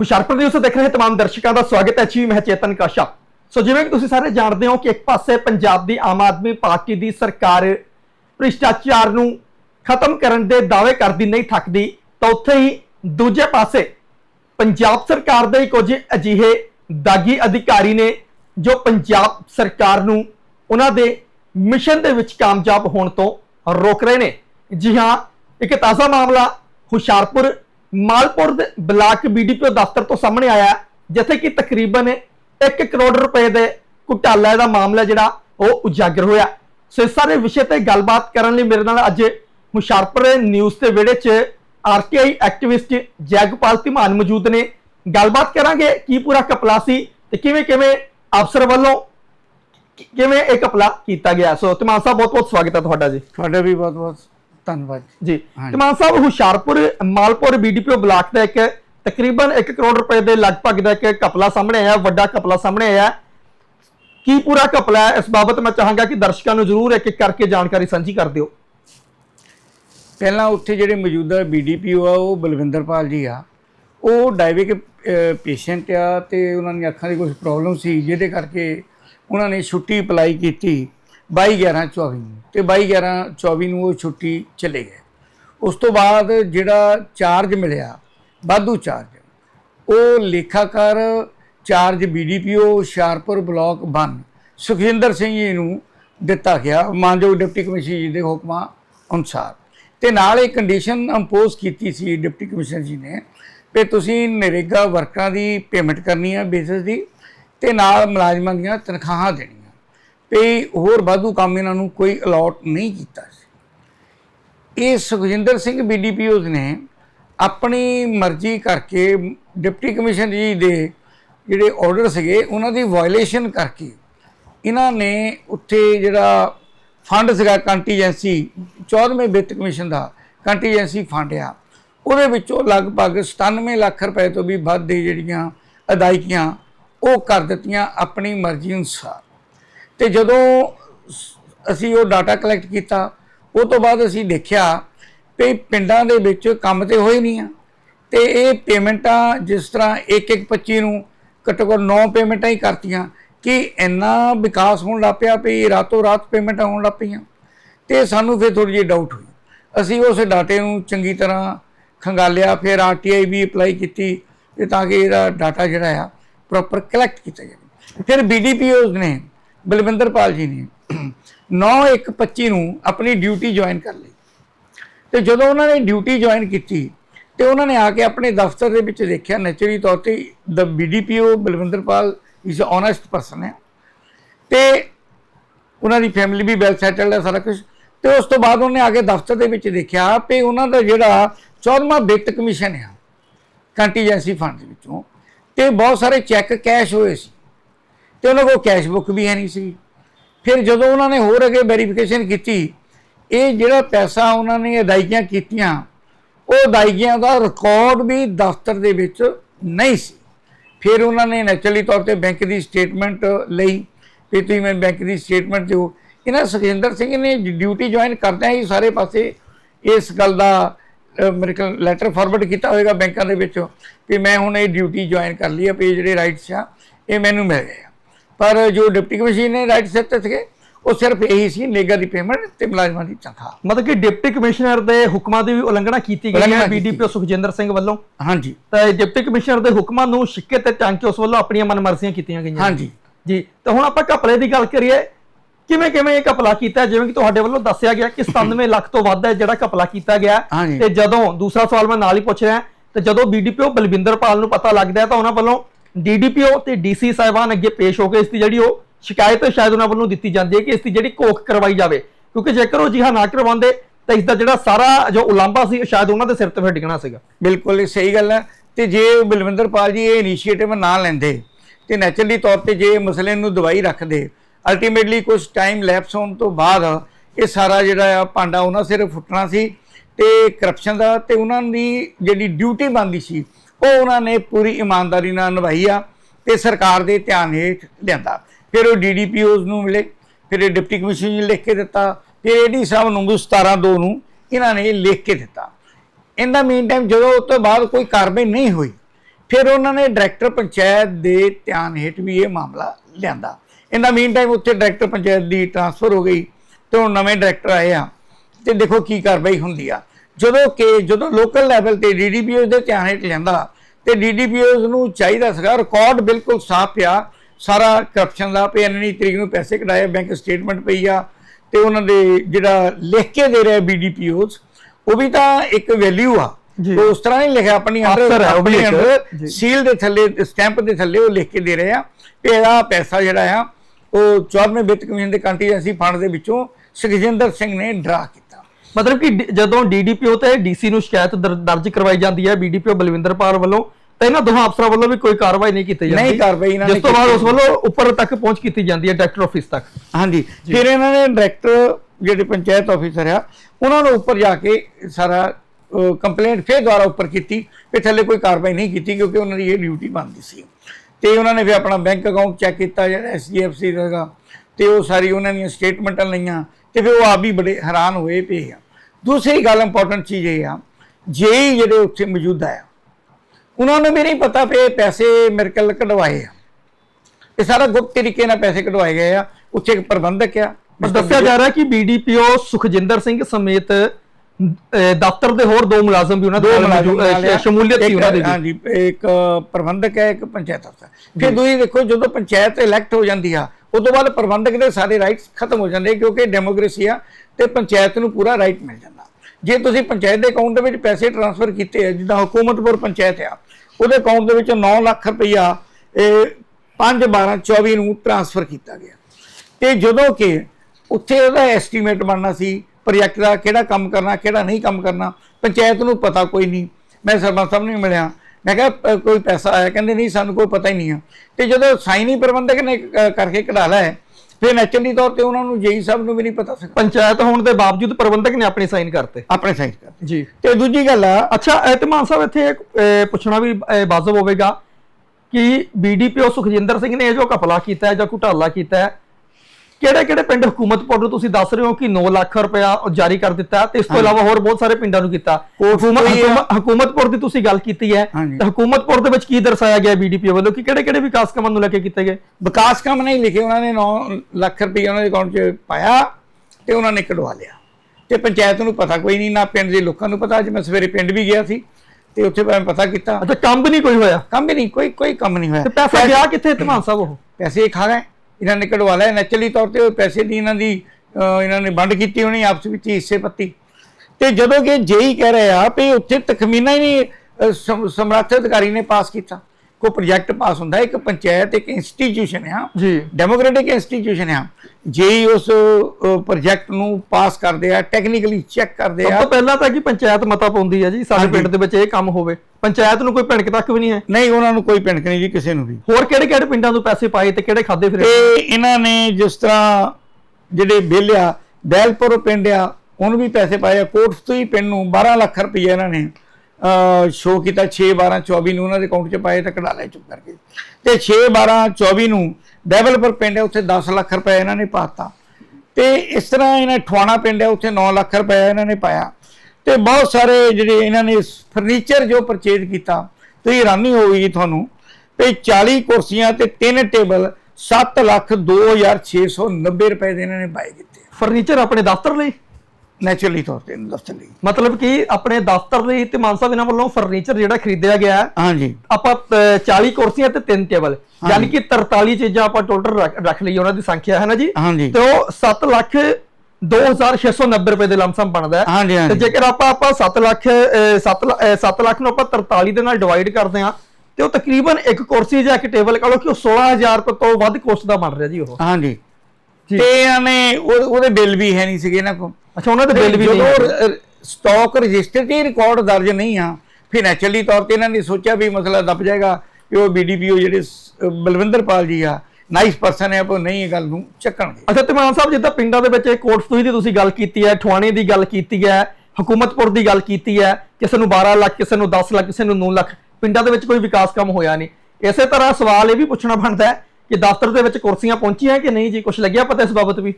Hoshiarpur news ਦੇਖ ਰਹੇ ਤਮਾਮ ਦਰਸ਼ਕਾਂ ਦਾ ਸਵਾਗਤ ਹੈ। ਜੀ ਮੈਂ ਚੇਤਨ ਕਾਸ਼ਾ। ਸੋ ਜਿਵੇਂ ਕਿ ਤੁਸੀਂ ਸਾਰੇ ਜਾਣਦੇ ਹੋ ਕਿ ਇੱਕ ਪਾਸੇ ਪੰਜਾਬ ਦੀ ਆਮ ਆਦਮੀ ਪਾਰਟੀ ਦੀ ਸਰਕਾਰ ਭ੍ਰਿਸ਼ਟਾਚਾਰ ਨੂੰ ਖਤਮ ਕਰਨ ਦੇ ਦਾਅਵੇ ਕਰਦੀ, ਨਹੀਂ ਥੱਕਦੀ ਤਾਂ ਉੱਥੇ ਹੀ ਦੂਜੇ ਪਾਸੇ ਪੰਜਾਬ ਸਰਕਾਰ ਦੇ ਕੁਝ ਅਜਿਹੇ ਦਾਗੀ ਅਧਿਕਾਰੀ ਨੇ, ਜੋ ਪੰਜਾਬ ਸਰਕਾਰ ਨੂੰ ਉਹਨਾਂ ਦੇ ਮਿਸ਼ਨ ਦੇ ਵਿੱਚ ਕਾਮਯਾਬ ਹੋਣ ਤੋਂ ਰੋਕ ਰਹੇ ਨੇ। ਜੀ ਹਾਂ, ਇੱਕ ਤਾਜ਼ਾ ਮਾਮਲਾ ਹੁਸ਼ਿਆਰਪੁਰ ਮਾਲਪੁਰ ਦੇ ਬਲਾਕ ਬੀਡੀਪੀਓ ਦਫ਼ਤਰ ਤੋਂ ਸਾਹਮਣੇ ਆਇਆ ਜਿੱਥੇ ਕਿ ਤਕਰੀਬਨ 1 ਕਰੋੜ ਰੁਪਏ ਦੇ ਘੁਟਾਲੇ ਦਾ ਮਾਮਲਾ ਜਿਹੜਾ ਉਹ ਉਜਾਗਰ ਹੋਇਆ। ਸੋ ਇਸ ਸਾਰੇ ਵਿਸ਼ੇ ਤੇ ਗੱਲਬਾਤ ਕਰਨ ਲਈ ਮੇਰੇ ਨਾਲ ਅੱਜ ਹੁਸ਼ਿਆਰਪੁਰ ਨਿਊਜ਼ ਦੇ ਵਿਹੜੇ 'ਚ ਆਰਟੀਆਈ ਐਕਟਿਵਿਸਟ ਜੈਗਪਾਲ ਧੀਮਾਨ ਮੌਜੂਦ ਨੇ। ਗੱਲਬਾਤ ਕਰਾਂਗੇ ਕੀ ਪੂਰਾ ਕਪਲਾ ਸੀ ਤੇ ਕਿਵੇਂ ਕਿਵੇਂ ਅਫਸਰ ਵੱਲੋਂ ਕਿਵੇਂ ਇਹ ਕਪਲਾ ਕੀਤਾ ਗਿਆ। ਸੋ ਧੀਮਾਨ ਸਾਹਿਬ, ਬਹੁਤ ਬਹੁਤ ਸਵਾਗਤ ਹੈ ਤੁਹਾਡਾ ਜੀ। ਤੁਹਾਡਾ ਵੀ ਬਹੁਤ ਬਹੁਤ ਧੰਨਵਾਦ ਜੀ। ਹਾਂਜੀ। ਧੀਮਾਨ ਸਾਹਿਬ ਹੁਸ਼ਿਆਰਪੁਰ ਮਾਲਪੁਰ ਬੀਡੀਪੀਓ ਬਲਾਕ ਦਾ ਇੱਕ ਤਕਰੀਬਨ 1 ਕਰੋੜ ਰੁਪਏ ਦੇ ਲਗਭਗ ਦਾ ਇੱਕ ਕਪਲਾ ਸਾਹਮਣੇ ਆਇਆ ਵੱਡਾ ਕਪਲਾ ਸਾਹਮਣੇ ਆਇਆ। ਕੀ ਪੂਰਾ ਕਪਲਾ ਹੈ? ਇਸ ਬਾਬਤ ਮੈਂ ਚਾਹਾਂਗਾ ਕਿ ਦਰਸ਼ਕਾਂ ਨੂੰ ਜ਼ਰੂਰ ਇੱਕ ਇੱਕ ਕਰਕੇ ਜਾਣਕਾਰੀ ਸਾਂਝੀ ਕਰ ਦਿਓ। ਪਹਿਲਾਂ ਉੱਥੇ ਜਿਹੜੇ ਮੌਜੂਦਾ ਬੀਡੀਪੀਓ ਆ ਉਹ ਬਲਵਿੰਦਰਪਾਲ ਜੀ ਆ। ਉਹ ਡਾਇਬਿਕ ਪੇਸ਼ੈਂਟ ਆ ਤੇ ਉਹਨਾਂ ਦੀਆਂ ਅੱਖਾਂ ਦੀ ਕੁਝ ਪ੍ਰੋਬਲਮ ਸੀ ਜਿਹਦੇ ਕਰਕੇ ਉਹਨਾਂ ਨੇ ਛੁੱਟੀ ਅਪਲਾਈ ਕੀਤੀ। 22 11 24 ਨੂੰ ਤੇ 22 11 24 ਨੂੰ ਉਹ ਛੁੱਟੀ ਚਲੇ ਗਏ। ਉਸ ਤੋਂ ਬਾਅਦ ਜਿਹੜਾ ਚਾਰਜ ਮਿਲਿਆ, ਵਾਧੂ ਚਾਰਜ, ਉਹ ਲੇਖਾਕਾਰ charge BDPO Hoshiarpur block 1 Sukhjinder Singh ji ਨੂੰ ਦਿੱਤਾ ਗਿਆ, ਮਾਨਯੋਗ ਡਿਪਟੀ ਕਮਿਸ਼ਨਰ ਜੀ ਦੇ ਹੁਕਮਾਂ ਅਨੁਸਾਰ। ਤੇ ਨਾਲ ਇਹ ਕੰਡੀਸ਼ਨ ਇੰਪੋਜ਼ ਕੀਤੀ ਸੀ ਡਿਪਟੀ ਕਮਿਸ਼ਨਰ ਜੀ ਨੇ ਕਿ ਤੁਸੀਂ ਨਰੇਗਾ ਵਰਕਰਾਂ ਦੀ ਪੇਮੈਂਟ ਕਰਨੀ ਹੈ ਬੇਸਿਸ ਦੀ ਤੇ ਨਾਲ ਮੁਲਾਜ਼ਮਾਂ ਦੀਆਂ ਤਨਖਾਹਾਂ ਦੇਣੀਆਂ। ਤੇ ਹੋਰ ਵਾਧੂ ਕੰਮ ਇਹਨਾਂ ਨੂੰ ਕੋਈ ਅਲਾਟ ਨਹੀਂ ਕੀਤਾ ਸੀ। ਇਹ ਸੁਖਜਿੰਦਰ ਸਿੰਘ ਬੀਡੀਪੀਓਜ਼ ਨੇ ਆਪਣੀ ਮਰਜ਼ੀ ਕਰਕੇ ਡਿਪਟੀ ਕਮਿਸ਼ਨਰ ਜੀ ਦੇ ਜਿਹੜੇ ਆਰਡਰ ਸੀਗੇ, ਉਹਨਾਂ ਦੀ ਵਾਇਲੇਸ਼ਨ ਕਰਕੇ ਇਹਨਾਂ ਨੇ ਉੱਥੇ ਜਿਹੜਾ ਫੰਡ ਸੀਗਾ ਕੰਟੀਜੈਂਸੀ 14ਵੇਂ ਵਿੱਤ ਕਮਿਸ਼ਨ ਦਾ ਕੰਟੀਜੈਂਸੀ ਫੰਡ ਆ, ਉਹਦੇ ਵਿੱਚੋਂ ਲਗਭਗ 97 ਲੱਖ ਰੁਪਏ ਤੋਂ ਵੀ ਵੱਧ ਦੀ ਜਿਹੜੀਆਂ ਅਦਾਇਗੀਆਂ ਉਹ ਕਰ ਦਿੱਤੀਆਂ ਆਪਣੀ ਮਰਜ਼ੀ ਅਨੁਸਾਰ। ਤੇ ਜਦੋਂ ਸ- ਅਸੀਂ ਉਹ ਡਾਟਾ ਕਲੈਕਟ ਕੀਤਾ, ਉਹ ਤੋਂ ਬਾਅਦ ਅਸੀਂ ਦੇਖਿਆ ਕਿ ਪਿੰਡਾਂ ਦੇ ਵਿੱਚ ਕੰਮ ਤੇ ਹੋਏ ਨਹੀਂ ਆ। ਤੇ ਇਹ ਪੇਮੈਂਟਾਂ ਜਿਸ ਤਰ੍ਹਾਂ 1-1-25 ਨੂੰ ਘੱਟੋ ਘੱਟ 9 ਪੇਮੈਂਟਾਂ ਹੀ ਕਰਤੀਆਂ, ਕਿ ਇੰਨਾ ਵਿਕਾਸ ਹੋਣ ਲੱਗ ਪਿਆ ਵੀ ਰਾਤੋਂ ਰਾਤ ਪੇਮੈਂਟਾਂ ਹੋਣ ਲੱਗ ਪਈਆਂ। ਤੇ ਸਾਨੂੰ ਫਿਰ ਥੋੜੀ ਜਿਹੀ ਡਾਊਟ ਹੋਈ। ਅਸੀਂ ਉਸ ਡਾਟੇ ਨੂੰ ਚੰਗੀ ਤਰ੍ਹਾਂ ਖੰਗਾਲਿਆ, ਫਿਰ ਆਰਟੀਆਈ ਵੀ ਅਪਲਾਈ ਕੀਤੀ, ਤੇ ਤਾਂ ਕਿ ਇਹਦਾ ਡਾਟਾ ਜਿਹੜਾ ਆ ਪ੍ਰੋਪਰ ਕਲੈਕਟ ਕੀਤਾ ਜਾਵੇ। ਫਿਰ ਬੀਡੀਪੀਓਜ਼ ਨੇ ਬਲਵਿੰਦਰਪਾਲ ਜੀ ਨੇ 9/1/25 ਨੂੰ ਆਪਣੀ ਡਿਊਟੀ ਜੁਆਇਨ ਕਰ ਲਈ। ਤੇ ਜਦੋਂ ਉਹਨਾਂ ਨੇ ਡਿਊਟੀ ਜੁਆਇਨ ਕੀਤੀ, ਤੇ ਉਹਨਾਂ ਨੇ ਆ ਕੇ ਆਪਣੇ ਦਫ਼ਤਰ ਦੇ ਵਿੱਚ ਦੇਖਿਆ ਨੈਚੁਰਲੀ ਤੌਰ ਤੇ the BDPO Balwinderpal is a honest person ਹੈ। ਤੇ ਉਹਨਾਂ ਦੀ ਫੈਮਿਲੀ ਵੀ ਵੈਲ ਸੈਟਲਡ ਹੈ ਸਾਰਾ ਕੁਝ ਤੇ ਉਸ ਤੋਂ ਬਾਅਦ ਉਹਨੇ ਆ ਕੇ ਦਫ਼ਤਰ ਦੇ ਵਿੱਚ ਦੇਖਿਆ ਕਿ ਉਹਨਾਂ ਦਾ ਜਿਹੜਾ 14ਵਾਂ ਵਿੱਤ ਕਮਿਸ਼ਨ ਆ ਕੰਟੀਜੈਂਸੀ ਫੰਡ ਦੇ ਵਿੱਚੋਂ, ਤੇ ਬਹੁਤ ਸਾਰੇ ਚੈੱਕ ਕੈਸ਼ ਹੋਏ ਸੀ। ਤੇ ਉਹਨਾਂ ਕੋਲ ਕੈਸ਼ ਬੁੱਕ ਵੀ ਹੈ ਨਹੀਂ ਸੀ। ਫਿਰ ਜਦੋਂ ਉਹਨਾਂ ਨੇ ਹੋਰ ਅੱਗੇ ਵੈਰੀਫਿਕੇਸ਼ਨ ਕੀਤੀ, ਇਹ ਜਿਹੜਾ ਪੈਸਾ ਉਹਨਾਂ ਨੇ ਅਦਾਇਗੀਆਂ ਕੀਤੀਆਂ, ਉਹ ਅਦਾਇਗੀਆਂ ਦਾ ਰਿਕਾਰਡ ਵੀ ਦਫ਼ਤਰ ਦੇ ਵਿੱਚ ਨਹੀਂ ਸੀ। ਫਿਰ ਉਹਨਾਂ ਨੇ ਨੈਚੁਰਲੀ ਤੌਰ ਤੇ ਬੈਂਕ ਦੀ ਸਟੇਟਮੈਂਟ ਲਈ, ਵੀ ਤੁਸੀਂ ਮੈਨੂੰ ਬੈਂਕ ਦੀ ਸਟੇਟਮੈਂਟ ਦਿਓ। ਇਹਨਾਂ ਸੁਖਿੰਦਰ ਸਿੰਘ ਨੇ ਡਿਊਟੀ ਜੁਆਇਨ ਕਰਦਿਆਂ ਹੀ ਸਾਰੇ ਪਾਸੇ ਇਸ ਗੱਲ ਦਾ ਮੇਰੇ ਕੋਲ ਲੈਟਰ ਫਾਰਵਰਡ ਕੀਤਾ ਹੋਵੇਗਾ ਬੈਂਕਾਂ ਦੇ ਵਿੱਚ, ਵੀ ਮੈਂ ਹੁਣ ਇਹ ਡਿਊਟੀ ਜੁਆਇਨ ਕਰ ਲਈ ਆ, ਵੀ ਇਹ ਜਿਹੜੇ ਰਾਈਟਸ ਆ, ਇਹ ਮੈਨੂੰ ਮਿਲ ਗਏ। ਜੋ ਡਿਪਟੀ ਕਮਿਸ਼ਨਰ ਨੇ ਰਾਈਟਸ ਦਿੱਤੇ ਸੀਗੇ ਉਹ ਸਿਰਫ ਇਹੀ ਸੀ ਨੇਗਾ ਦੀ ਪੇਮੈਂਟ ਤੇ ਮੁਲਾਜ਼ਮਾਂ ਦੀ ਤਨਖਾਹ। ਮਤਲਬ ਕਿ ਡਿਪਟੀ ਕਮਿਸ਼ਨਰ ਦੇ ਹੁਕਮਾਂ ਦੀ ਵੀ ਉਲੰਘਣਾ ਕੀਤੀ ਗਈ ਹੈ। ਬੀਡੀਪੀਓ ਸੁਖਜਿੰਦਰ ਸਿੰਘ ਵੱਲੋਂ। ਹਾਂਜੀ। ਤੇ ਡਿਪਟੀ ਕਮਿਸ਼ਨਰ ਦੇ ਹੁਕਮਾਂ ਨੂੰ ਛਿੱਕੇ ਤੇ ਟੰਗ ਕੇ ਉਸ ਵੱਲੋਂ ਆਪਣੀਆਂ ਮਨਮਰਜ਼ੀਆਂ ਕੀਤੀਆਂ ਗਈਆਂ। ਹਾਂਜੀ। ਜੀ ਤਾਂ ਹੁਣ ਆਪਾਂ ਘਪਲੇ ਦੀ ਗੱਲ ਕਰੀਏ ਕਿਵੇਂ ਕਿਵੇਂ ਇਹ ਘਪਲਾ ਕੀਤਾ ਜਿਵੇਂ ਕਿ ਤੁਹਾਡੇ ਵੱਲੋਂ ਦੱਸਿਆ ਗਿਆ ਕਿ 97 ਲੱਖ ਤੋਂ ਵੱਧ ਹੈ ਜਿਹੜਾ ਘਪਲਾ ਕੀਤਾ ਗਿਆ। ਤੇ ਜਦੋਂ ਦੂਸਰਾ ਸਵਾਲ ਮੈਂ ਨਾਲ ਹੀ ਪੁੱਛ ਰਿਹਾ ਤੇ ਜਦੋਂ ਬੀਡੀਪੀਓ ਬਲਵਿੰਦਰ ਪਾਲ ਨੂੰ ਪਤਾ ਲੱਗਦਾ ਤਾਂ ਉਹਨਾਂ ਵੱਲੋਂ ਡੀਡੀਪੀਓ ਤੇ ਡੀਸੀ ਸਾਹਿਬਾਨ ਅੱਗੇ ਪੇਸ਼ ਹੋ ਕੇ ਇਸ ਦੀ ਜਿਹੜੀ ਉਹ ਸ਼ਿਕਾਇਤ ਸ਼ਾਇਦ ਉਹਨਾਂ ਵੱਲੋਂ ਦਿੱਤੀ ਜਾਂਦੀ ਹੈ ਕਿ ਇਸ ਦੀ ਜਿਹੜੀ ਕੋਖ ਕਰਵਾਈ ਜਾਵੇ। ਕਿਉਂਕਿ ਜੇਕਰ ਉਹ ਜਿਹਾ ਨਾ ਕਰਵਾਉਂਦੇ, ਤਾਂ ਇਸ ਦਾ ਜਿਹੜਾ ਸਾਰਾ ਜੋ ਉਲਾਂਭਾ ਸੀ ਉਹ ਸ਼ਾਇਦ ਉਹਨਾਂ ਦੇ ਸਿਰ ਤੇ ਫਿਰ ਡਿੱਗਣਾ ਸੀਗਾ। ਬਿਲਕੁਲ ਸਹੀ ਗੱਲ ਹੈ। ਤੇ ਜੇ ਬਲਵਿੰਦਰ ਪਾਲ ਜੀ ਇਹ ਇਨੀਸ਼ੀਏਟਿਵ ਨਾ ਲੈਂਦੇ, ਤੇ ਨੈਚੁਰਲੀ ਤੌਰ ਤੇ ਜੇ ਮਸਲੇ ਨੂੰ ਦਵਾਈ ਰੱਖਦੇ ਅਲਟੀਮੇਟਲੀ ਕੁਝ ਟਾਈਮ ਲੈਪਸ ਹੋਣ ਤੋਂ ਬਾਅਦ ਇਹ ਸਾਰਾ ਜਿਹੜਾ ਆ ਭਾਂਡਾ ਉਹਨਾਂ ਸਿਰ ਫੁੱਟਣਾ ਸੀ, ਤੇ ਕਰਪਸ਼ਨ ਦਾ, ਤੇ ਉਹਨਾਂ ਦੀ ਜਿਹੜੀ ਡਿਊਟੀ ਬਣਦੀ ਸੀ ਉਹ ਉਹਨਾਂ ਨੇ ਪੂਰੀ ਇਮਾਨਦਾਰੀ ਨਾਲ ਨਿਭਾਈ ਆ ਤੇ ਸਰਕਾਰ ਦੇ ਧਿਆਨ ਹੇਠ ਲਿਆਂਦਾ। ਫਿਰ ਉਹ ਡੀਡੀਪੀਓਜ਼ ਨੂੰ ਮਿਲੇ, ਫਿਰ ਇਹ ਡਿਪਟੀ ਕਮਿਸ਼ਨਰ ਨੂੰ ਲਿਖ ਕੇ ਦਿੱਤਾ, ਫਿਰ ਏਡੀ ਸਾਹਿਬ ਨੂੰ 17 2 ਨੂੰ, ਇਹਨਾਂ ਨੇ ਲਿਖ ਕੇ ਦਿੱਤਾ। ਇਨ ਦਾ ਮੀਨ ਟਾਈਮ ਜਦੋਂ ਉਸ ਤੋਂ ਬਾਅਦ ਕੋਈ ਕਾਰਵਾਈ ਨਹੀਂ ਹੋਈ, ਫਿਰ ਉਹਨਾਂ ਨੇ ਡਾਇਰੈਕਟਰ ਪੰਚਾਇਤ ਦੇ ਧਿਆਨ ਹੇਠ ਵੀ ਇਹ ਮਾਮਲਾ ਲਿਆਂਦਾ। ਇਹਦਾ ਮੇਨ ਟਾਈਮ ਉੱਥੇ ਡਾਇਰੈਕਟਰ ਪੰਚਾਇਤ ਦੀ ਟਰਾਂਸਫਰ ਹੋ ਗਈ ਤੇ ਹੁਣ ਨਵੇਂ ਡਾਇਰੈਕਟਰ ਆਏ ਆ ਤੇ ਦੇਖੋ ਕੀ ਕਾਰਵਾਈ ਹੁੰਦੀ ਆ। ਜਦੋਂ ਕਿ ਜਦੋਂ ਲੋਕਲ ਲੈਵਲ ਤੇ ਡੀਡੀਪੀਓ ਦੇ ਧਿਆਨ ਹੇਠ ਲਿਆਂਦਾ ਤੇ ਡੀਡੀਪੀਓ ਨੂੰ ਚਾਹੀਦਾ ਸੀਗਾ। ਰਿਕਾਰਡ ਬਿਲਕੁਲ ਸਾਫ਼ ਪਿਆ। ਸਾਰਾ ਕਰਪਸ਼ਨ ਦਾ ਪਈ ਇੰਨੀ ਤਰੀਕ ਨੂੰ ਪੈਸੇ ਕਢਾਏ। ਬੈਂਕ ਸਟੇਟਮੈਂਟ ਪਈ ਆ। ਤੇ ਉਹਨਾਂ ਦੇ ਜਿਹੜਾ ਲਿਖ ਕੇ ਦੇ ਰਿਹਾ ਬੀਡੀਪੀਓਸ ਉਹ ਵੀ ਤਾਂ ਇੱਕ ਵੈਲਿਊ ਆ। ਉਹ ਉਸ ਤਰ੍ਹਾਂ ਨਹੀਂ ਲਿਖਿਆ ਆਪਣੀ। ਅੰਦਰ। ਸੀਲ ਦੇ ਥੱਲੇ ਸਟੈਂਪ ਦੇ ਥੱਲੇ ਉਹ ਲਿਖ ਕੇ ਦੇ ਰਹੇ ਆ। ਕਿ ਇਹਦਾ ਪੈਸਾ ਜਿਹੜਾ ਆ ਉਹ 14ਵੇਂ ਵਿੱਤ ਕਮਿਸ਼ਨ ਦੇ ਕੰਟੀਜੈਂਸੀ ਫੰਡ ਦੇ ਵਿੱਚੋਂ ਸੁਖਜਿੰਦਰ ਸਿੰਘ ਨੇ ਡਰਾ ਕੀਤਾ ਮਤਲਬ ਕਿ ਡ- ਜਦੋਂ ਡੀਡੀਪੀਓ ਤੇ ਡੀਸੀ ਨੂੰ ਸ਼ਿਕਾਇਤ ਦਰ- ਦਰਜ ਕਰਵਾਈ ਜਾਂਦੀ ਹੈ ਬੀਡੀਪੀਓ ਬਲਵਿੰਦਰਪਾਲ ਵੱਲੋਂ ਤਾਂ ਇਹਨਾਂ ਦੋਹਾਂ ਅਫਸਰਾਂ ਵੱਲੋਂ ਵੀ ਕੋਈ ਕਾਰਵਾਈ ਨਹੀਂ ਕੀਤੀ ਜਾਂਦੀ। ਨਹੀਂ ਕਾਰਵਾਈ ਇਹਨਾਂ ਨੇ ਜਿਸ ਤੋਂ ਬਾਅਦ। ਉਸ ਵੱਲੋਂ ਉੱਪਰ ਤੱਕ ਪਹੁੰਚ ਕੀਤੀ ਜਾਂਦੀ ਹੈ ਡਾਇਰੈਕਟਰ ਆਫਿਸ ਤੱਕ। ਹਾਂਜੀ। ਫਿਰ ਇਹਨਾਂ ਨੇ ਡਾਇਰੈਕਟਰ ਜਿਹੜੇ ਪੰਚਾਇਤ ਆਫੀਸਰ ਆ ਉਹਨਾਂ ਨੂੰ ਉੱਪਰ ਜਾ ਕੇ ਸਾਰਾ ਕੰਪਲੇਂਟ ਫਿਰ ਦੁਬਾਰਾ ਉੱਪਰ ਕੀਤੀ ਕਿ ਥੱਲੇ ਕੋਈ ਕਾਰਵਾਈ ਨਹੀਂ ਕੀਤੀ ਕਿਉਂਕਿ ਉਹਨਾਂ ਦੀ ਇਹ ਡਿਊਟੀ ਬਣਦੀ ਸੀ। ਤੇ ਉਹਨਾਂ ਨੇ ਫਿਰ ਆਪਣਾ ਬੈਂਕ ਅਕਾਊਂਟ ਚੈੱਕ ਕੀਤਾ ਜਿਹੜਾ ਐਸਡੀਐਫਸੀ ਦਾ ਤੇ ਉਹ ਸਾਰੀ ਉਹਨਾਂ ਦੀਆਂ ਸਟੇਟਮੈਂਟਾਂ ਲਈਆਂ ਤੇ ਫਿਰ ਉਹ ਆਪ ਵੀ ਬੜੇ ਹੈਰਾਨ ਹੋਏ ਪਏ ਆ। ਦੂਸਰੀ ਗੱਲ ਇੰਪੋਰਟੈਂਟ ਚੀਜ਼ ਇਹ ਆ ਜੇ ਜਿਹੜੇ ਉੱਥੇ ਮੌਜੂਦ ਆ ਉਹਨਾਂ ਨੂੰ ਵੀ ਨਹੀਂ ਪਤਾ ਇਹ ਪੈਸੇ ਮੇਰੇ ਕੋਲ ਕਢਵਾਏ ਆ। ਇਹ ਸਾਰਾ ਗੁਪਤ ਤਰੀਕੇ ਨਾਲ ਪੈਸੇ ਕਢਵਾਏ ਗਏ ਆ ਉੱਥੇ ਇੱਕ ਪ੍ਰਬੰਧਕ ਆ। ਪਰ ਦੱਸਿਆ ਜਾ ਰਿਹਾ ਕਿ ਬੀਡੀਪੀਓ ਸੁਖਜਿੰਦਰ ਸਿੰਘ ਸਮੇਤ ਦਫ਼ਤਰ ਦੇ ਹੋਰ ਦੋ ਮੁਲਾਜ਼ਮ ਵੀ ਉਹਨਾਂ ਦੋ ਸ਼ਮੂਲੀਅਤ ਸੀ ਉਹਨਾਂ ਦੀ ਵੀ। ਹਾਂਜੀ ਇੱਕ ਪ੍ਰਬੰਧਕ ਹੈ ਇੱਕ ਪੰਚਾਇਤ ਅਫਸਰ ਫਿਰ ਦੂਜੀ ਦੇਖੋ ਜਦੋਂ ਪੰਚਾਇਤ ਇਲੈਕਟ ਹੋ ਜਾਂਦੀ ਆ ਤੋਂ ਬਾਅਦ ਪ੍ਰਬੰਧਕ ਦੇ ਸਾਰੇ ਰਾਈਟਸ ਖਤਮ ਹੋ ਜਾਂਦੇ ਕਿਉਂਕਿ ਡੈਮੋਕ੍ਰੇਸੀ ਆ। ਤੇ ਪੰਚਾਇਤ ਨੂੰ ਪੂਰਾ ਰਾਈਟ ਮਿਲ ਜਾਂਦਾ। ਜੇ ਤੁਸੀਂ ਪੰਚਾਇਤ ਦੇ ਅਕਾਊਂਟ ਦੇ ਵਿੱਚ ਪੈਸੇ ਟ੍ਰਾਂਸਫਰ ਕੀਤੇ ਆ ਜਿੱਦਾਂ ਹਕੂਮਤਪੁਰ ਪੰਚਾਇਤ ਆ ਉਹਦੇ ਅਕਾਊਂਟ ਦੇ ਵਿੱਚ 9 ਲੱਖ ਰੁਪਈਆ ਇਹ 5 12 24 ਨੂੰ ਟ੍ਰਾਂਸਫਰ ਕੀਤਾ ਗਿਆ। ਤੇ ਜਦੋਂ ਕਿ ਉੱਥੇ ਉਹਦਾ ਐਸਟੀਮੇਟ ਬਣਨਾ ਸੀ ਪ੍ਰੋਜੈਕਟ ਦਾ ਕਿਹੜਾ ਕੰਮ ਕਰਨਾ ਕਿਹੜਾ ਨਹੀਂ ਕੰਮ ਕਰਨਾ ਪੰਚਾਇਤ ਨੂੰ ਪਤਾ ਕੋਈ ਨਹੀਂ। ਮੈਂ ਸਰਪੰਚ ਸਾਹਿਬ ਨੂੰ ਮਿਲਿਆ। ਮੈਂ ਕਿਹਾ ਕੋਈ ਪੈਸਾ ਆਇਆ? ਕਹਿੰਦੇ ਨਹੀਂ ਸਾਨੂੰ ਕੋਈ ਪਤਾ ਹੀ ਨਹੀਂ ਆ। ਤੇ ਜਦੋਂ ਸਾਈਨੀ ਪ੍ਰਬੰਧਕ ਨੇ ਅ, ਕਰਕੇ ਕਢਾ ਲਿਆ ਫਿਰ ਨੈਚੁਰਲੀ ਤੌਰ ਤੇ ਉਹਨਾਂ ਨੂੰ ਜੇਈ ਸਾਹਿਬ ਨੂੰ ਵੀ ਨਹੀਂ ਪਤਾ ਸੀ। ਪੰਚਾਇਤ ਹੋਣ ਦੇ ਬਾਵਜੂਦ ਪ੍ਰਬੰਧਕ ਨੇ ਆਪਣੀ ਸਾਈਨ ਕਰਤੇ। ਆਪਣੇ ਸਾਈਨ ਕਰ ਜੀ। ਤੇ ਦੂਜੀ ਗੱਲ ਆ ਅੱਛਾ ਐਤਮਾਨ ਸਾਹਿਬ ਇੱਥੇ ਪੁੱਛਣਾ ਵੀ ਵਾਜਬ ਹੋਵੇਗਾ ਕਿ ਬੀਡੀਪੀਓ ਸੁਖਜਿੰਦਰ ਸਿੰਘ ਨੇ ਇਹ ਜੋ ਘਪਲਾ ਕੀਤਾ ਹੈ ਜਾਂ ਘੁਟਾਲਾ ਕੀਤਾ ਹੈ ਕਿਹੜੇ ਕਿਹੜੇ ਪਿੰਡ ਹਕੂਮਤਪੁਰ ਨੂੰ ਤੁਸੀਂ ਦੱਸ ਰਹੇ ਹੋ ਕਿ 9 ਲੱਖ ਰੁਪਇਆ ਜਾਰੀ ਕਰ ਦਿੱਤਾ ਤੇ ਇਸ ਤੋਂ ਇਲਾਵਾ ਹੋਰ ਬਹੁਤ ਸਾਰੇ ਪਿੰਡਾਂ ਨੂੰ ਕੀਤਾ। ਹਕੂਮਤ ਹਕੂਮਤ- ਹਕੂਮਤਪੁਰ ਦੀ ਤੁਸੀਂ ਗੱਲ ਕੀਤੀ ਹੈ। ਤੇ ਹਕੂਮਤਪੁਰ ਦੇ ਵਿੱਚ ਕੀ ਦਰਸਾਇਆ ਗਿਆ ਬੀਡੀਪੀਓ ਵੱਲੋਂ? ਕਿ ਕਿਹੜੇ ਕਿਹੜੇ ਵਿਕਾਸ ਕੰਮਾਂ ਨੂੰ ਲੈ ਕੇ ਕੀਤੇ ਗਏ? ਵਿਕਾਸ ਕੰਮ ਨਹੀਂ ਲਿਖੇ ਉਹਨਾਂ ਨੇ 9 ਲੱਖ ਰੁਪਏ ਉਹਨਾਂ ਦੇ ਅਕਾਊਂਟ 'ਚ ਪਾਇਆ ਤੇ ਉਹਨਾਂ ਨੇ ਕਢਵਾ ਲਿਆ। ਤੇ ਪੰਚਾਇਤ ਨੂੰ ਪਤਾ ਕੋਈ ਨਹੀਂ ਨਾ ਪਿੰਡ ਦੇ ਲੋਕਾਂ ਨੂੰ ਪਤਾ। ਅੱਜ ਮੈਂ ਸਵੇਰੇ ਪਿੰਡ ਵੀ ਗਿਆ ਸੀ ਤੇ ਉੱਥੇ ਮੈਂ ਪਤਾ ਕੀਤਾ। ਅੱਛਾ ਕੰਮ ਵੀ ਨਹੀਂ ਕੋਈ ਹੋਇਆ? ਕੰਮ ਵੀ ਨਹੀਂ ਕੋਈ ਕੋਈ ਕੰਮ ਨਹੀਂ ਹੋਇਆ। ਤੇ ਪੈਸਾ ਗਿਆ ਕਿੱਥੇ? ਇਤਮਾਨ ਸਾਹਿਬ ਉਹ? ਪੈਸੇ ਖਾ ਗਏ। ਇਹਨਾਂ ਨੇ ਕਢਵਾ ਲਿਆ। ਨੈਚੁਰਲੀ ਤੌਰ ਤੇ ਉਹ ਪੈਸੇ ਦੀ ਇਹਨਾਂ ਦੀ ਇਹਨਾਂ ਨੇ ਵੰਡ ਕੀਤੀ ਹੋਣੀ, ਆਪਸ ਵਿੱਚ ਹੀ ਹਿੱਸੇ ਪੱਤੀ। ਤੇ ਜਦੋਂ ਕਿ ਜੇਈ ਕਹਿ ਰਹੇ ਆ ਵੀ ਉੱਥੇ ਤਖਮੀਨਾ ਹੀ ਨਹੀਂ ਸਮਰੱਥ ਅਧਿਕਾਰੀ ਨੇ ਪਾਸ ਕੀਤਾ। ਕੋਈ ਪ੍ਰੋਜੈਕਟ ਪਾਸ ਹੁੰਦਾ ਹੈ, ਇੱਕ ਪੰਚਾਇਤ ਇੱਕ ਇੰਸਟੀਟਿਊਸ਼ਨ ਆ। ਜੀ। ਡੈਮੋਕ੍ਰੈਟਿਕ ਇੰਸਟੀਟਿਊਸ਼ਨ ਆ। ਜੇਈ ਉਸ ਪ੍ਰੋਜੈਕਟ ਨੂੰ ਪਾਸ ਕਰਦੇ ਆ ਟੈਕਨੀਕਲੀ ਚੈੱਕ ਕਰਦੇ ਸਭ ਆ ਤੋਂ ਪਹਿਲਾਂ ਤਾਂ ਕਿ ਪੰਚਾਇਤ ਮਤਾ ਪਾਉਂਦੀ ਹੈ ਜੀ ਸਾਡੇ। ਪਿੰਡ ਦੇ ਵਿੱਚ ਇਹ ਕੰਮ ਹੋਵੇ। ਪੰਚਾਇਤ ਨੂੰ ਕੋਈ ਭਿਣਕ ਤੱਕ ਵੀ ਨਹੀਂ ਹੈ। ਨਹੀਂ ਉਹਨਾਂ ਨੂੰ ਕੋਈ ਪਿੰਡ ਨਹੀਂ ਜੀ ਕਿਸੇ ਨੂੰ ਵੀ। ਹੋਰ ਕਿਹੜੇ ਕਿਹੜੇ ਪਿੰਡਾਂ ਨੂੰ ਪੈਸੇ ਪਾਏ ਤੇ ਕਿਹੜੇ ਖਾਦੇ ਫਿਰ? ਤੇ ਇਹਨਾਂ ਨੇ ਜਿਸ ਤਰ੍ਹਾਂ ਜਿਹੜੇ ਬਿੱਲ ਆ ਬੈਲਪੁਰ ਪਿੰਡ ਆ ਉਹਨੂੰ ਵੀ ਪੈਸੇ ਪਾਏ ਆ। ਕੋਟਸਤੂਈ ਪਿੰਡ ਨੂੰ 12 ਲੱਖ ਰੁਪਏ ਇਹਨਾਂ ਨੇ ਸ਼ੋ ਕੀਤਾ 6 12 24 ਨੂੰ, ਉਹਨਾਂ ਦੇ ਅਕਾਊਂਟ 'ਚ ਪਾਏ ਤਾਂ ਕਢਾ ਲੈ ਚੁੱਪ ਕਰਕੇ। ਤੇ 6 12 24 ਨੂੰ ਡੈਵਲਪਰ ਪਿੰਡ ਹੈ, ਉੱਥੇ 10 ਲੱਖ ਰੁਪਏ ਇਹਨਾਂ ਨੇ ਪਾਤਾ। ਤੇ ਇਸ ਤਰ੍ਹਾਂ ਇਹਨਾਂ ਠਵਾਣਾ ਪਿੰਡ ਹੈ, ਉੱਥੇ 9 ਲੱਖ ਰੁਪਏ ਇਹਨਾਂ ਨੇ ਪਾਇਆ। ਤੇ ਬਹੁਤ ਸਾਰੇ ਜਿਹੜੇ ਇਹਨਾਂ ਨੇ ਫਰਨੀਚਰ ਜੋ ਪਰਚੇਜ ਕੀਤਾ ਤੇ ਹੈਰਾਨੀ ਹੋਊਗੀ ਤੁਹਾਨੂੰ ਤੇ 40 ਕੁਰਸੀਆਂ ਤੇ 3 ਟੇਬਲ 7 ਲੱਖ 2690 ਰੁਪਏ ਦੇ ਇਹਨਾਂ ਨੇ ਬਾਏ ਕੀਤੇ। ਫਰਨੀਚਰ ਆਪਣੇ ਦਫ਼ਤਰ ਲਈ? ਨੈਚੁਰਲੀ ਤੌਰ ਤੇ ਦਫ਼ਤਰ ਲਈ। ਮਤਲਬ ਕਿ ਆਪਣੇ ਦਫ਼ਤਰ ਲਈ ਤੇ ਮਾਨ ਸਾਹਿਬ ਇਹਨਾਂ ਵੱਲੋਂ ਫਰਨੀਚਰ ਜਿਹੜਾ ਖਰੀਦਿਆ ਗਿਆ ਹੈ ਹਾਂਜੀ। ਆਪਾਂ ਅਹ, 40 ਕੁਰਸੀਆਂ ਤੇ 3 ਟੇਬਲ ਯਾਨੀ ਕਿ 43 ਚੀਜ਼ਾਂ ਆਪਾਂ ਟੋਟਲ ਰੱਖ ਲਈ ਉਹਨਾਂ ਦੀ ਸੰਖਿਆ ਹੈ ਨਾ ਜੀ? ਹਾਂਜੀ। ਤੇ ਉਹ 7 ਲੱਖ 2690 ਰੁਪਏ ਦੇ ਲਮਸਮ ਬਣਦਾ ਹੈ। ਹਾਂਜੀ, ਤੇ। ਜੇਕਰ ਆਪਾਂ ਆਪਾਂ 7 ਲੱਖ 7 7 ਲੱਖ ਨੂੰ ਆਪਾਂ 43 ਦੇ ਨਾਲ ਡਿਵਾਈਡ ਕਰਦੇ ਹਾਂ ਤੇ ਉਹ ਤਕਰੀਬਨ ਇੱਕ ਕੁਰਸੀ ਜਾਂ ਇੱਕ ਟੇਬਲ ਕਹ ਲਓ ਕਿ ਉਹ 16000 ਰੁਪਏ ਤੋਂ ਵੱਧ ਕੋਸਟ ਦਾ ਬਣ ਰਿਹਾ ਜੀ ਉਹ। ਹਾਂਜੀ। ਜੀ। ਤੇ ਉਹ- ਉਹਦੇ ਬਿੱਲ ਵੀ ਹੈ ਨਹੀਂ ਸੀਗੇ ਇਹਨਾਂ ਕੋਲ ਅੱਛਾ ਉਹਨਾਂ ਦੇ ਬਿੱਲ ਵੀ ਨਹੀਂ ਹੈ। ਜਦੋਂ ਸਟਾਕ ਰਜਿਸਟਰ ਤੇ ਰਿਕਾਰਡ ਦਰਜ ਨਹੀਂ ਆ ਫਿਰ ਨੈਚੁਰਲੀ ਤੌਰ ਤੇ ਇਹਨਾਂ ਨੇ ਸੋਚਿਆ ਵੀ ਮਸਲਾ ਦੱਬ ਜਾਏਗਾ ਕਿ ਉਹ ਬੀਡੀਪੀਓ ਜਿਹੜੇ ਸ- ਬਲਵਿੰਦਰ ਪਾਲ ਜੀ ਆ ਨਾਈਸ ਪਰਸਨ ਹੈ ਉਹ ਨਹੀਂ ਇਹ ਗੱਲ ਨੂੰ ਚੱਕਣਗੇ। ਅੱਛਾ ਤੇ ਮਾਨ ਸਾਹਿਬ ਜਿੱਦਾਂ ਪਿੰਡਾਂ ਦੇ ਵਿੱਚ ਕੋਟ ਸੂਈ ਦੀ ਤੁਸੀਂ ਗੱਲ ਕੀਤੀ ਹੈ ਠਵਾਣੇ ਦੀ ਗੱਲ ਕੀਤੀ ਹੈ ਹਕੂਮਤਪੁਰ ਦੀ ਗੱਲ ਕੀਤੀ ਹੈ ਕਿਸੇ ਨੂੰ 12 ਲੱਖ ਕਿਸੇ ਨੂੰ 10 ਲੱਖ ਕਿਸੇ ਨੂੰ 9 ਲੱਖ ਪਿੰਡਾਂ ਦੇ ਵਿੱਚ ਕੋਈ ਵਿਕਾਸ ਕੰਮ ਹੋਇਆ ਨਹੀਂ। ਇਸੇ ਤਰ੍ਹਾਂ ਸਵਾਲ ਇਹ ਵੀ ਪੁੱਛਣਾ ਬਣਦਾ ਹੈ ਕਿ ਦਫ਼ਤਰ ਦੇ ਵਿੱਚ ਕੁਰਸੀਆਂ ਪਹੁੰਚੀਆਂ ਕਿ ਨਹੀਂ ਜੀ? ਕੁਝ ਲੱਗਿਆ ਪਤਾ ਇਸ ਬਾਬਤ ਵੀ?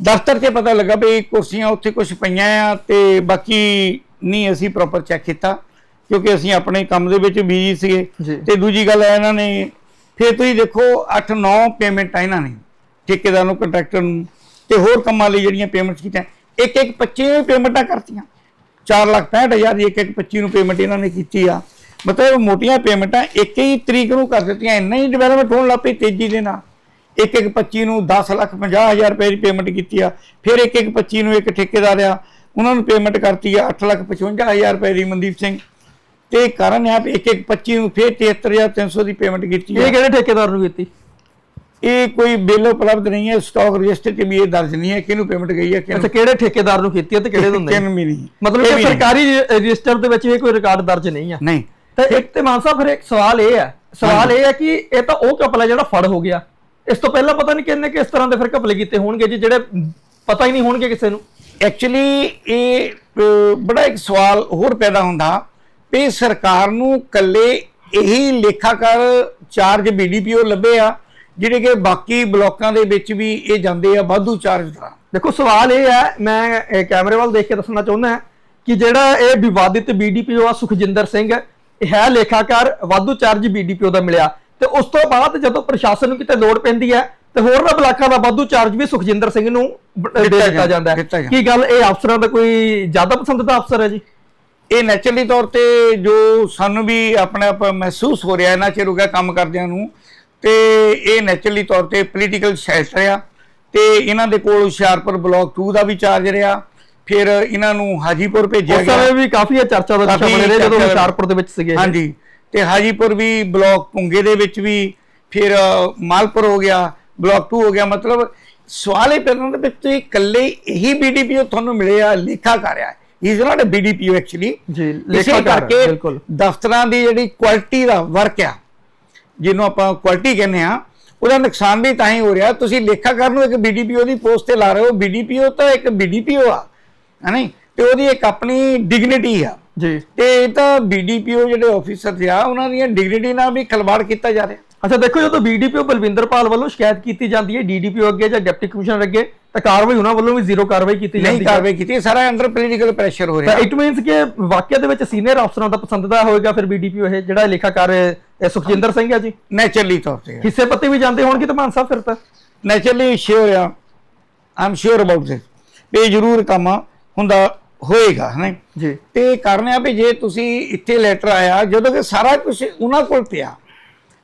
ਦਫ਼ਤਰ 'ਚ ਪਤਾ ਲੱਗਾ ਵੀ ਕੁਰਸੀਆਂ ਉੱਥੇ ਕੁਝ ਪਈਆਂ ਆ ਤੇ ਬਾਕੀ ਨਹੀਂ ਅਸੀਂ ਪ੍ਰੋਪਰ ਚੈੱਕ ਕੀਤਾ ਕਿਉਂਕਿ ਅਸੀਂ ਆਪਣੇ ਕੰਮ ਦੇ ਵਿੱਚ ਬਿਜ਼ੀ ਸੀਗੇ। ਤੇ ਦੂਜੀ ਗੱਲ ਹੈ ਇਹਨਾਂ ਨੇ ਫਿਰ ਤੁਸੀਂ ਦੇਖੋ 8-9 ਪੇਮੈਂਟਾਂ ਇਹਨਾਂ ਨੇ ਠੇਕੇਦਾਰ ਨੂੰ ਕੰਟਰੈਕਟਰ ਨੂੰ ਤੇ ਹੋਰ ਕੰਮਾਂ ਲਈ ਜਿਹੜੀਆਂ ਪੇਮੈਂਟਸ ਕੀਤੀਆਂ। ਇੱਕ ਇੱਕ 25 ਪੇਮੈਂਟਾਂ ਕਰਤੀਆਂ। 4 ਲੱਖ 65000 ਦੀ ਇੱਕ ਇੱਕ 25 ਨੂੰ ਪੇਮੈਂਟ ਇਹਨਾਂ ਨੇ ਕੀਤੀ ਆ। ਮਤਲਬ ਮੋਟੀਆਂ ਪੇਮੈਂਟਾਂ ਇੱਕ ਹੀ ਤਰੀਕ ਨੂੰ ਕਰ ਦਿੱਤੀਆਂ ਇੰਨਾ ਹੀ ਡਿਵੈਲਪਮੈਂਟ ਹੋਣ ਲੱਗ ਪਈ ਤੇਜ਼ੀ ਦੇ ਨਾਲ। ਇੱਕ ਇੱਕ 25 ਨੂੰ 10 ਲੱਖ 50000 ਰੁਪਏ ਦੀ ਪੇਮੈਂਟ ਕੀਤੀ ਆ ਫਿਰ ਇੱਕ ਇੱਕ 25 ਨੂੰ ਇੱਕ ਠੇਕੇਦਾਰ ਆ ਉਹਨਾਂ ਨੂੰ ਪੇਮੈਂਟ ਕਰਤੀ ਆ 8 ਲੱਖ 55000 ਰੁਪਏ ਦੀ ਮਨਦੀਪ ਸਿੰਘ। ਤੇ ਕਾਰਨ ਹੈ ਇੱਕ ਇੱਕ 25 ਨੂੰ ਫਿਰ 73300 ਦੀ ਪੇਮੈਂਟ ਕੀਤੀ ਇਹ ਕਿਹੜੇ ਠੇਕੇਦਾਰ ਨੂੰ ਕੀਤੀ? ਇਹ ਕੋਈ ਬਿੱਲ ਉਪਲਬਧ ਨਹੀਂ ਹੈ ਸਟਾਕ ਰਜਿਸਟਰ 'ਚ ਵੀ ਇਹ ਦਰਜ ਨਹੀਂ ਹੈ ਕਿਹਨੂੰ ਪੇਮੈਂਟ ਗਈ ਹੈ ਅੱਛਾ ਕਿਹਨੂੰ ਕਿਹੜੇ ਠੇਕੇਦਾਰ ਨੂੰ ਕੀਤੀ ਹੈ ਤੇ ਕਿਹੜੇ ਹੁੰਦੇ ਕਿਹਨੂੰ ਨਹੀਂ ਮਤਲਬ ਕਿ। ਸਰਕਾਰੀ ਰਜਿ- ਰਜਿਸਟਰ ਦੇ ਵਿੱਚ ਇਹ ਕੋਈ ਰਿਕਾਰਡ ਦਰਜ ਨਹੀਂ ਆ। ਨਹੀਂ। ਤੇ ਇੱਕ ਤੇ ਮਾਨ ਸਾਹਿਬ ਫਿਰ ਇੱਕ ਸਵਾਲ ਇਹ ਹੈ ਸਵਾਲ ਇਹ ਹੈ ਕਿ ਇਹ ਤਾਂ ਉਹ ਕਪਲ ਹੈ ਜਿਹੜਾ ਫੜ ਹੋ ਗਿਆ। ਇਸ ਤੋਂ ਪਹਿਲਾਂ ਪਤਾ ਨਹੀਂ ਕਿੰਨੇ ਕਿਸ ਤਰ੍ਹਾਂ ਦੇ ਫਿਰ ਕਪਲੇ ਕੀਤੇ ਹੋਣਗੇ ਜੀ ਜਿਹੜੇ ਪਤਾ ਹੀ ਨਹੀਂ ਹੋਣਗੇ ਕਿਸੇ ਨੂੰ। ਐਕਚੁਅਲੀ ਇਹ ਬੜਾ ਇੱਕ ਸਵਾਲ ਹੋਰ ਪੈਦਾ ਹੁੰਦਾ ਵੀ ਸਰਕਾਰ ਨੂੰ ਕੱਲੇ ਇਹੀ ਲੇਖਾਕਾਰ ਚਾਰਜ ਬੀਡੀਪੀਓ ਲੱਭੇ ਆ ਜਿਹੜੇ ਕਿ ਬਾਕੀ ਬਲਾਕਾਂ ਦੇ ਵਿੱਚ ਵੀ ਇਹ ਜਾਂਦੇ ਆ ਵਾਧੂ ਚਾਰਜ ਦਾ ਦੇਖੋ ਸਵਾਲ ਇਹ ਹੈ ਮੈਂ ਇਹ ਕੈਮਰੇ ਵੱਲ ਦੇਖ ਕੇ ਦੱਸਣਾ ਚਾਹੁੰਦਾ ਕਿ ਜਿਹੜਾ ਇਹ ਵਿਵਾਦਿਤ ਬੀਡੀਪੀਓ ਆ ਸੁਖਜਿੰਦਰ ਸਿੰਘ ਇਹ ਹੈ ਲੇਖਾਕਾਰ ਵਾਧੂ ਚਾਰਜ ਬੀਡੀਪੀਓ ਦਾ ਮਿਲਿਆ। ਤੇ ਉਸ ਤੋਂ ਬਾਅਦ ਜਦੋਂ ਪ੍ਰਸ਼ਾਸਨ ਨੂੰ ਕਿਤੇ ਲੋੜ ਪੈਂਦੀ ਹੈ ਤੇ ਹੋਰਨਾਂ ਬਲਾਕਾਂ ਦਾ ਵਾਧੂ ਚਾਰਜ ਵੀ ਸੁਖਜਿੰਦਰ ਸਿੰਘ ਨੂੰ ਦਿੱਤਾ ਜਾਂਦਾ, ਹੈ। ਕੀ ਗੱਲ ਇਹ ਅਫਸਰਾਂ ਦਾ ਕੋਈ ਜ਼ਿਆਦਾ ਪਸੰਦ ਦਾ ਅਫਸਰ ਹੈ ਜੀ? ਇਹ ਨੈਚੁਰਲੀ ਤੌਰ ਤੇ ਜੋ ਸਾਨੂੰ ਵੀ ਆਪਣੇ ਆਪ ਮਹਿਸੂਸ ਹੋ ਰਿਹਾ ਇਹਨਾਂ ਚਿਰ ਹੋ ਗਿਆ ਕੰਮ ਕਰਦਿਆਂ ਨੂੰ ਤੇ ਇਹ ਨੈਚੁਰਲੀ ਤੌਰ ਤੇ ਪੋਲੀਟੀਕਲ ਸ਼ੈਲਟਰ ਆ। ਤੇ ਇਹਨਾਂ ਦੇ ਕੋਲ ਹੁਸ਼ਿਆਰਪੁਰ ਬਲਾਕ 2 ਦਾ ਵੀ ਚਾਰਜ ਰਿਹਾ ਫਿਰ ਇਹਨਾਂ ਨੂੰ ਹਾਜੀਪੁਰ ਭੇਜਿਆ ਉਸ ਗਿਆ। ਸਮੇਂ ਵੀ ਕਾਫੀ ਚਰਚਾ ਦਾ ਵਿਸ਼ਾ ਬਣੇ ਰਹੇ ਜਦੋਂ ਹੁਸ਼ਿਆਰਪੁਰ ਦੇ ਵਿੱਚ ਸੀਗੇ। ਹਾਂਜੀ। ਤੇ ਹਾਜੀਪੁਰ ਵੀ ਬਲਾਕ ਪੁੰਗੇ ਦੇ ਵਿੱਚ ਵੀ ਫਿਰ ਮਾਲਪੁਰ ਹੋ ਗਿਆ ਬਲਾਕ 2 ਹੋ ਗਿਆ ਮਤਲਬ ਸਵਾਲ ਇਹ ਪੈਦਾ ਹੁੰਦਾ ਵੀ ਤੁਸੀਂ ਇਕੱਲੇ ਇਹੀ ਬੀਡੀਪੀਓ ਤੁਹਾਨੂੰ ਮਿਲੇ ਆ ਲੇਖਾ ਕਰ ਰਿਹਾ is not a BDPO actually ਜੀ ਕਰਕੇ ਦਫ਼ਤਰਾਂ ਦੀ ਜਿਹੜੀ ਕੁਆਲਿਟੀ ਦਾ ਵਰਕ ਆ ਜਿਹਨੂੰ ਆਪਾਂ ਕੁਆਲਿਟੀ ਕਹਿੰਦੇ ਆ ਉਹਦਾ ਨੁਕਸਾਨ ਵੀ ਤਾਂ ਹੀ ਹੋ ਰਿਹਾ। ਤੁਸੀਂ ਲੇਖਾਕਾਰ ਨੂੰ ਇੱਕ ਬੀਡੀਪੀਓ ਦੀ ਪੋਸਟ ਤੇ ਲਾ ਰਹੇ ਹੋ। ਬੀਡੀਪੀਓ ਤਾਂ ਇੱਕ ਬੀਡੀਪੀਓ ਆ ਹੈ ਨਹੀਂ? ਤੇ ਉਹਦੀ ਇੱਕ ਆਪਣੀ ਡਿਗਨਿਟੀ ਆ। ਜੀ। ਤੇ ਇਹ ਤਾਂ ਬੀਡੀਪੀਓ ਜਿਹੜੇ ਆਫੀਸਰ ਆ ਉਹਨਾਂ ਦੀਆਂ ਡਿਗਨਿਟੀ ਨਾਲ ਵੀ ਖਲਵਾੜ ਕੀਤਾ ਜਾ ਰਿਹਾ। ਅੱਛਾ ਦੇਖੋ ਜਦੋਂ ਬੀਡੀਪੀਓ ਬਲਵਿੰਦਰਪਾਲ ਵੱਲੋਂ ਸ਼ਿਕਾਇਤ ਕੀਤੀ ਜਾਂਦੀ ਹੈ ਡੀਡੀਪੀਓ ਅੱਗੇ ਜਾਂ ਡਿਪਟੀ ਕਮਿਸ਼ਨਰ ਅੱਗੇ ਤਾਂ ਕਾਰਵਾਈ ਉਹਨਾਂ ਵੱਲੋਂ ਵੀ ਜ਼ੀਰੋ ਕਾਰਵਾਈ ਕੀਤੀ ਨਹੀਂ ਜਾਂਦੀ ਹੈ। ਕਾਰਵਾਈ ਕੀਤੀ ਸਾਰਾ ਅੰਡਰ ਪੋਲੀਟੀਕਲ ਪ੍ਰੈਸ਼ਰ ਹੋ ਤਾਂ ਰਿਹਾ ਇਟ ਮੀਨਸ ਕਿ ਵਾਕਿਆ ਦੇ ਵਿੱਚ ਸੀਨੀਅਰ ਅਫਸਰਾਂ ਦਾ ਪਸੰਦੀਦਾ ਹੋਏਗਾ ਫਿਰ ਬੀਡੀਪੀਓ ਇਹ ਜਿਹੜਾ ਲੇਖਾਕਾਰ ਸੁਖਜਿੰਦਰ ਸਿੰਘ ਹੈ ਜੀ। ਨੈਚੁਰਲੀ ਤੌਰ ਤੇ। ਹਿੱਸੇ ਪੱਤੇ ਵੀ ਜਾਂਦੇ ਹੋਣਗੇ ਤਾਂ ਮਾਨ ਸਾਹਿਬ ਫਿਰ ਤਾਂ। ਨੈਚੁਰਲੀ ਸ਼ੋਰ ਆ ਆਮ ਸ਼ੋਰ ਅਬਾਊਟ ਦਿਸ ਇਹ ਜ਼ਰੂਰ ਕੰਮ ਹੁੰਦਾ ਹੋਏਗਾ ਹੈ ਜੀ। ਤੇ ਕਾਰਨ ਆ ਵੀ ਜੇ ਤੁਸੀਂ ਇੱਥੇ ਲੈਟਰ ਆਇਆ ਜਦੋਂ ਕਿ ਸਾਰਾ ਕੁਝ ਉਹਨਾਂ ਕੋਲ ਪਿਆ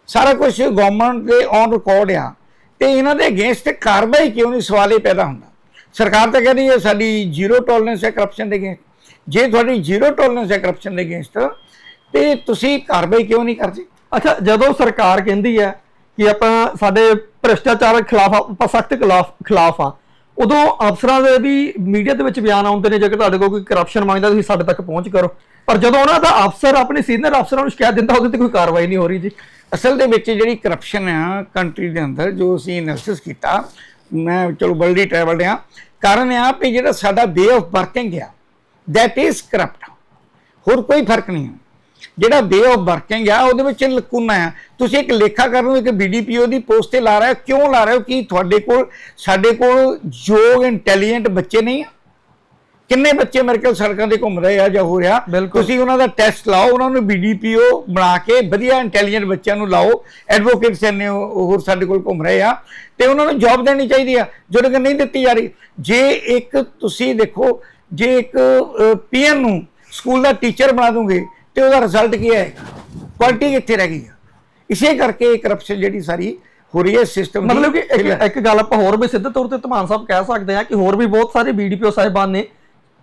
ਸਾਰਾ ਕੁਝ ਗਵਰਨਮੈਂਟ ਦੇ ਔਨ ਰਿਕਾਰਡ ਆ ਤੇ ਇਹਨਾਂ ਦੇ ਅਗੇਂਸਟ ਕਾਰਵਾਈ ਕਿਉਂ ਨਹੀਂ? ਸਵਾਲ ਇਹ ਪੈਦਾ ਹੁੰਦਾ। ਸਰਕਾਰ ਤਾਂ ਕਹਿੰਦੀ ਹੈ ਸਾਡੀ ਜ਼ੀਰੋ ਟੋਲਰੈਂਸ ਹੈ ਕਰਪਸ਼ਨ ਦੇ ਅਗੇਂਸਟ ਜੇ ਤੁਹਾਡੀ ਜ਼ੀਰੋ ਟੋਲਰੈਂਸ ਹੈ ਕਰਪਸ਼ਨ ਦੇ ਅਗੇਂਸਟ ਤੇ ਤੁਸੀਂ ਕਾਰਵਾਈ ਕਿਉਂ ਨਹੀਂ ਕਰਦੇ? ਅੱਛਾ ਜਦੋਂ ਸਰਕਾਰ ਕਹਿੰਦੀ ਹੈ ਕਿ ਆਪਾਂ ਸਾਡੇ ਭ੍ਰਿਸ਼ਟਾਚਾਰ ਖਿਲਾਫ ਆਪਾਂ ਸਖਤ ਖਿਲਾਫ ਖਿਲਾਫ ਆ ਉਦੋਂ ਅਫਸਰਾਂ ਦੇ ਵੀ ਮੀਡੀਆ ਦੇ ਵਿੱਚ ਬਿਆਨ ਆਉਂਦੇ ਨੇ, ਜੇਕਰ ਤੁਹਾਡੇ ਕੋਲ ਕੋਈ ਕਰਪਸ਼ਨ ਮੰਗਦਾ, ਤੁਸੀਂ ਸਾਡੇ ਤੱਕ ਪਹੁੰਚ ਕਰੋ। ਪਰ ਜਦੋਂ ਉਹਨਾਂ ਦਾ ਅਫਸਰ, ਆਪਣੇ ਸੀਨੀਅਰ ਅਫਸਰਾਂ ਨੂੰ ਸ਼ਿਕਾਇਤ ਦਿੰਦਾ, ਉਹਦੇ ਤੇ ਕੋਈ ਕਾਰਵਾਈ ਨਹੀਂ ਹੋ ਰਹੀ ਜੀ। ਅਸਲ ਦੇ ਵਿੱਚ ਜਿਹੜੀ ਕਰਪਸ਼ਨ ਆ ਕੰਟਰੀ ਦੇ ਅੰਦਰ, ਜੋ ਅਸੀਂ ਐਨਾਲਿਸਿਸ ਕੀਤਾ, ਮੈਂ ਚਲੋ ਬਲਡੀ ਟਰੈਵਲਡ ਆ ਕਾਰਨ ਆ ਵੀ ਜਿਹੜਾ ਸਾਡਾ ਵੇ ਆਫ ਵਰਕਿੰਗ ਆ ਦੈਟ ਇਜ਼ ਕਰਪਟ ਹੋਰ ਕੋਈ ਫ਼ਰਕ ਨਹੀਂ ਹੈ ਜਿਹੜਾ ਵੇ ਆਫ ਵਰਕਿੰਗ ਆ ਉਹਦੇ ਵਿੱਚ ਲਕੂਨਾ ਆ। ਤੁਸੀਂ ਇੱਕ ਲੇਖਾਕਾਰ ਨੂੰ ਇੱਕ ਬੀਡੀਪੀਓ ਦੀ ਪੋਸਟ ਤੇ ਲਾ ਰਹੇ ਹੋ। ਕਿਉਂ ਲਾ ਰਹੇ ਹੋ ਕਿ ਤੁਹਾਡੇ ਕੋਲ ਸਾਡੇ ਕੋਲ ਯੋਗ ਇੰਟੈਲੀਜੈਂਟ ਬੱਚੇ ਨਹੀਂ ਆ? ਕਿੰਨੇ ਬੱਚੇ ਮੇਰੇ ਕੋਲ ਸੜਕਾਂ ਤੇ ਘੁੰਮ ਰਹੇ ਆ ਜਾਂ ਹੋ ਰਿਹਾ। ਤੁਸੀਂ ਉਹਨਾਂ ਦਾ ਟੈਸਟ ਲਾਓ ਉਹਨਾਂ ਨੂੰ ਬੀਡੀਪੀਓ ਬਣਾ ਕੇ ਵਧੀਆ ਇੰਟੈਲੀਜੈਂਟ ਬੱਚਿਆਂ ਨੂੰ ਲਾਓ। ਐਡਵੋਕੇਟਸ ਨੇ ਹੋਰ ਸਾਡੇ ਕੋਲ ਘੁੰਮ ਰਹੇ ਆ। ਤੇ ਉਹਨਾਂ ਨੂੰ ਜੌਬ ਦੇਣੀ ਚਾਹੀਦੀ ਆ। ਜਦੋਂ ਕਿ ਨਹੀਂ ਦਿੱਤੀ ਜਾ ਰਹੀ ਜੇ ਇੱਕ ਤੁਸੀਂ ਦੇਖੋ ਜੇ ਇੱਕ ਪੀਐਨ ਨੂੰ ਸਕੂਲ ਦਾ ਟੀਚਰ ਬਣਾ ਦੋਗੇ ਤੇ ਉਹਦਾ ਰਿਜ਼ਲਟ ਕੀ ਆਏਗਾ ਕੁਆਲਿਟੀ ਕਿੱਥੇ ਰਹਿ ਗਈ ਆ? ਇਸੇ ਕਰਕੇ ਕਰਪਸ਼ਨ ਜਿਹੜੀ ਸਾਰੀ ਹੋ ਰਹੀ ਹੈ ਸਿਸਟਮ ਮਤਲਬ ਕਿ ਇੱਕ ਇੱਕ ਗੱਲ ਆਪਾਂ ਹੋਰ ਵੀ ਸਿੱਧੇ ਤੌਰ ਤੇ ਧਮਾਨ ਸਾਹਿਬ ਕਹਿ ਸਕਦੇ ਹਾਂ ਕਿ ਹੋਰ ਵੀ ਬਹੁਤ ਸਾਰੇ ਬੀਡੀਪੀਓ ਸਾਹਿਬਾਨ ਨੇ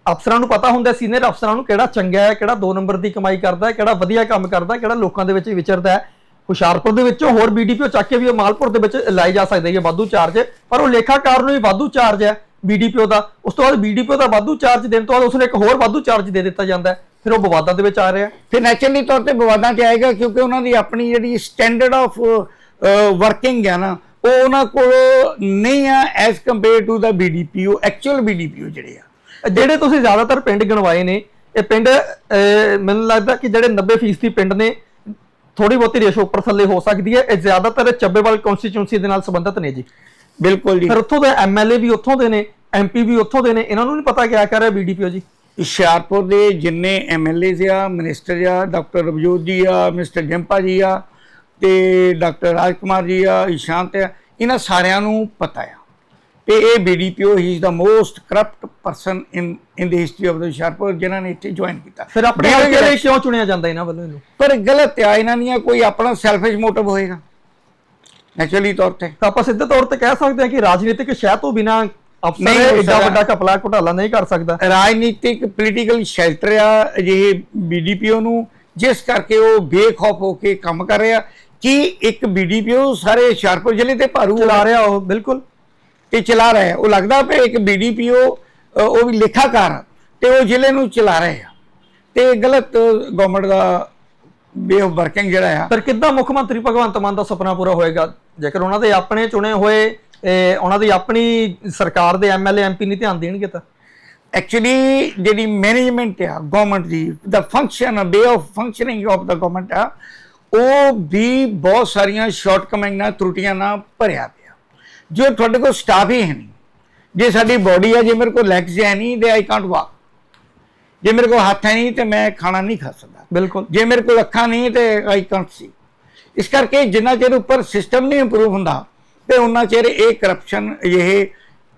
ਅਫਸਰਾਂ ਨੂੰ ਪਤਾ ਹੁੰਦਾ ਸੀਨੀਅਰ ਅਫਸਰਾਂ ਨੂੰ ਕਿਹੜਾ ਚੰਗਾ ਹੈ ਕਿਹੜਾ 2 ਨੰਬਰ ਦੀ ਕਮਾਈ ਕਰਦਾ ਹੈ ਕਿਹੜਾ ਵਧੀਆ ਕੰਮ ਕਰਦਾ ਹੈ ਕਿਹੜਾ ਲੋਕਾਂ ਦੇ ਵਿੱਚ ਵਿਚਰਦਾ ਹੈ। ਹੁਸ਼ਿਆਰਪੁਰ ਦੇ ਵਿੱਚੋਂ ਹੋਰ ਬੀਡੀਪੀਓ ਚੱਕ ਕੇ ਵੀ ਉਹ ਮਾਲਪੁਰ ਦੇ ਵਿੱਚ ਲਾਈ ਜਾ ਸਕਦੇ ਹੈ ਵਾਧੂ ਚਾਰਜ ਪਰ ਉਹ ਲੇਖਾਕਾਰ ਨੂੰ ਵੀ ਵਾਧੂ ਚਾਰਜ ਹੈ ਬੀਡੀਪੀਓ ਦਾ। ਉਸ ਤੋਂ ਬਾਅਦ ਬੀਡੀਪੀਓ ਦਾ ਵਾਧੂ ਚਾਰਜ ਦੇਣ ਤੋਂ ਬਾਅਦ ਉਸ ਨੂੰ ਇੱਕ ਹੋਰ ਵਾਧੂ ਚਾਰਜ ਦੇ ਦਿੱਤਾ ਜਾਂਦਾ ਹੈ। ਫਿਰ ਉਹ ਵਿਵਾਦਾਂ ਦੇ ਵਿੱਚ ਆ ਰਿਹਾ। ਫਿਰ ਨੈਚੁਰਲੀ ਤੌਰ ਤੇ ਵਿਵਾਦਾਂ 'ਚ ਆਏਗਾ ਕਿਉਂਕਿ ਉਹਨਾਂ ਦੀ ਆਪਣੀ ਜਿਹੜੀ ਸਟੈਂਡਰਡ ਆਫ ਵਰਕਿੰਗ ਹੈ ਨਾ ਉਹ ਉਹਨਾਂ ਕੋਲ ਨਹੀਂ ਆ as compare to the BDPO actual BDPO ਜਿਹੜੇ ਆ। ਜਿਹੜੇ ਤੁਸੀਂ ਜ਼ਿਆਦਾਤਰ ਪਿੰਡ ਗਣਵਾਏ ਨੇ ਇਹ ਪਿੰਡ ਮੈਨੂੰ ਲੱਗਦਾ ਕਿ ਜਿਹੜੇ 90% ਦੀ ਪਿੰਡ ਨੇ ਥੋੜੀ ਬਹੁਤੀ ਰੇਸ਼ੋ ਉੱਪਰ ਥੱਲੇ ਹੋ ਸਕਦੀ ਹੈ। ਇਹ ਜ਼ਿਆਦਾਤਰ ਚੱਬੇਵਾਲ ਕਨਸਟੀਚੁਐਂਸੀ ਦੇ ਨਾਲ ਸੰਬੰਧਿਤ ਨੇ ਜੀ। ਬਿਲਕੁਲ ਜੀ। ਫਿਰ ਉੱਥੋਂ ਦੇ ਐਮਐਲਏ ਵੀ ਉੱਥੋਂ ਦੇ ਨੇ ਐਮਪੀ ਵੀ ਉੱਥੋਂ ਦੇ ਨੇ ਇਹਨਾਂ ਨੂੰ ਨਹੀਂ ਪਤਾ ਕਿਆ ਕਰ ਰਿਹਾ ਬੀਡੀਪੀਓ ਜੀ? ਹੁਸ਼ਿਆਰਪੁਰ ਦੇ ਜਿੰਨੇ ਐਮਐਲਏ ਆ ਮਿਨਿਸਟਰ ਆ ਡਾਕਟਰ ਰਵਜੋਤ ਜੀ ਆ ਮਿਸਟਰ ਜੰਪਾ ਜੀ ਆ ਤੇ ਡਾਕਟਰ ਰਾਜਕੁਮਾਰ ਜੀ ਆ ਇਸ਼ਾਂਤ ਆ ਇਹਨਾਂ ਸਾਰਿਆਂ ਨੂੰ ਪਤਾ ਆ। ਤੇ ਇਹ BDPO he is the most corrupt person in in the history of the Hoshiarpur ਜਿਨ੍ਹਾਂ ਨੇ ਇੱਥੇ ਜੁਆਇਨ ਕੀਤਾ। ਫਿਰ ਆਪਣੇ election- ਕਿਉਂ ਚੁਣਿਆ ਜਾਂਦਾ ਇਹਨਾਂ ਵੱਲੋਂ ਇਹਨੂੰ? ਪਰ ਗਲਤ ਆ ਇਹਨਾਂ ਦੀਆਂ ਕੋਈ ਆਪਣਾ ਸੈਲਫਿਸ਼ ਮੋਟਿਵ ਹੋਏਗਾ। ਨੈਚੁਰਲੀ ਤੌਰ ਤੇ। ਤਾਂ ਆਪਾਂ ਸਿੱਧੇ ਤੌਰ ਤੇ ਕਹਿ ਸਕਦੇ ਹਾਂ ਕਿ ਰਾਜਨੀਤਿਕ ਸ਼ਹਿ ਤੋਂ ਬਿਨਾ ਅਫਸਰ ਨਹੀਂ ਹੋ ਐਡਾ ਸਕਦਾ। ਵੱਡਾ ਘਪਲਾ ਘੁਟਾਲਾ ਨਹੀਂ ਕਰ ਸਕਦਾ। ਰਾਜਨੀਤਿਕ ਪੋਲੀਟੀਕਲ ਸ਼ੈਲਟਰ ਆ ਅਜਿਹੇ ਬੀਡੀਪੀਓ ਨੂੰ ਜਿਸ ਕਰਕੇ ਉਹ ਬੇਖੌਫ ਹੋ ਕੇ ਕੰਮ ਕਰ ਰਿਹਾ। ਕਿ ਇੱਕ ਬੀਡੀਪੀਓ ਸਾਰੇ ਹੁਸ਼ਿਆਰਪੁਰ ਜ਼ਿਲ੍ਹੇ ਤੇ ਭਾਰੂ ਚਲਾ ਰਿਹਾ ਉਹ ਬਿਲਕੁਲ। ਤੇ ਚਲਾ ਰਿਹਾ ਹੈ। ਉਹ ਲੱਗਦਾ ਪਿਆ ਇੱਕ ਬੀਡੀਪੀਓ ਉਹ ਵੀ ਲੇਖਾਕਾਰ ਆ ਤੇ ਉਹ ਜ਼ਿਲ੍ਹੇ ਨੂੰ ਚਲਾ ਰਹੇ ਆ। ਤੇ ਗਲਤ ਗਵਰਨਮੈਂਟ ਦਾ ਵੇ ਵਰਕਿੰਗ ਜਿਹੜਾ ਆ। ਪਰ ਕਿੱਦਾਂ ਮੁੱਖ ਮੰਤਰੀ ਭਗਵੰਤ ਮਾਨ ਦਾ ਸੁਪਨਾ ਪੂਰਾ ਹੋਏਗਾ? ਜੇਕਰ ਉਹਨਾਂ ਦੇ ਆਪਣੇ ਚੁਣੇ ਹੋਏ ਇਹ ਉਹਨਾਂ ਦੀ ਆਪਣੀ ਸਰਕਾਰ ਦੇ ਐਮਐਲਏ ਐਮਪੀ ਨਹੀਂ ਧਿਆਨ ਦੇਣਗੇ ਤਾਂ? ਐਕਚੁਅਲੀ ਜਿਹੜੀ ਮੈਨੇਜਮੈਂਟ ਆ government the the function way of functioning of the government ਆ ਉਹ ਵੀ ਬਹੁਤ ਸਾਰੀਆਂ ਸ਼ਾਰਟਕਮਿੰਗਾਂ ਤਰੁੱਟੀਆਂ ਨਾਲ ਭਰਿਆ ਪਿਆ। ਜੋ ਤੁਹਾਡੇ ਕੋਲ ਸਟਾਫ ਹੀ ਹੈ ਨਹੀਂ। ਜੇ ਸਾਡੀ ਬਾਡੀ ਆ ਜੇ ਮੇਰੇ ਕੋਲ ਲੈਗਸ ਹੈ ਨਹੀਂ ਤੇ ਆਈ ਕਾਂਟ ਵਾਕ ਜੇ ਮੇਰੇ ਕੋਲ ਹੱਥ ਹੈ ਨਹੀਂ ਤੇ ਮੈਂ ਖਾਣਾ ਨਹੀਂ ਖਾ ਸਕਦਾ। ਬਿਲਕੁਲ। ਜੇ ਮੇਰੇ ਕੋਲ ਅੱਖਾਂ ਨਹੀਂ ਤੇ ਆਈ ਕਾਂਟ ਸੀ ਇਸ ਕਰਕੇ ਜਿੰਨਾ ਚਿਰ ਉੱਪਰ ਸਿਸਟਮ ਨਹੀਂ ਇੰਪਰੂਵ ਹੁੰਦਾ ਤੇ ਉਹਨਾਂ ਚਿਰ ਇਹ ਕਰਪਸ਼ਨ ਇਹ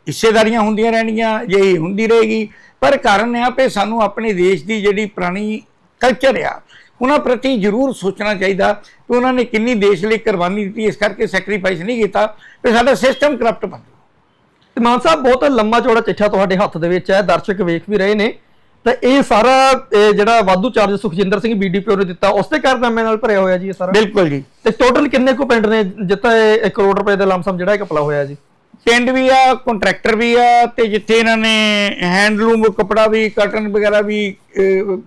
ਹਿੱਸੇਦਾਰੀਆਂ ਹੁੰਦੀਆਂ ਰਹਿਣਗੀਆਂ ਜਿਹੀ ਹੁੰਦੀ ਰਹੇਗੀ। ਪਰ ਕਾਰਨ ਇਹ ਆ ਕਿ ਸਾਨੂੰ ਆਪਣੇ ਦੇਸ਼ ਦੀ ਜਿਹੜੀ ਪੁਰਾਣੀ ਕਲਚਰ ਆ, ਉਹਨਾਂ ਪ੍ਰਤੀ ਜ਼ਰੂਰ ਸੋਚਣਾ ਚਾਹੀਦਾ ਕਿ ਉਹਨਾਂ ਨੇ ਕਿੰਨੀ ਦੇਸ਼ ਲਈ ਕੁਰਬਾਨੀ ਦਿੱਤੀ। ਇਸ ਕਰਕੇ ਸੈਕਰੀਫਾਈਸ ਨਹੀਂ ਕੀਤਾ ਕਿ ਸਾਡਾ ਸਿਸਟਮ ਕਰਪਟ ਬਣ ਜਾਊ। ਮਾਨ ਸਾਹਿਬ, ਬਹੁਤ ਲੰਮਾ ਚੌੜਾ ਚਿੱਠਾ ਤੁਹਾਡੇ ਹੱਥ ਦੇ ਵਿੱਚ ਹੈ। ਦਰਸ਼ਕ ਵੇਖ ਵੀ ਰਹੇ ਨੇ। ਤਾਂ ਇਹ ਸਾਰਾ ਇਹ ਜਿਹੜਾ ਵਾਧੂ ਚਾਰਜ ਸੁਖਜਿੰਦਰ ਸਿੰਘ ਬੀਡੀਪੀਓ ਨੇ ਦਿੱਤਾ ਉਸ ਦੇ ਕਾਰਨਾਮੇ ਨਾਲ ਭਰਿਆ ਹੋਇਆ ਜੀ ਇਹ ਸਾਰਾ। ਬਿਲਕੁਲ ਜੀ। ਤੇ ਟੋਟਲ ਕਿੰਨੇ ਕੁ ਪਿੰਡ ਨੇ ਜਿੱਥੇ 1 ਕਰੋੜ ਰੁਪਏ ਦਾ ਲਮਸਮ ਜਿਹੜਾ ਇਹ ਘਪਲਾ ਹੋਇਆ ਜੀ? ਪਿੰਡ ਵੀ ਆ ਕੰਟਰੈਕਟਰ ਵੀ ਆ ਤੇ ਜਿੱਥੇ ਇਹਨਾਂ ਨੇ ਹੈਂਡਲੂਮ ਕਪੜਾ ਵੀ ਕਾਟਨ ਵਗੈਰਾ ਵੀ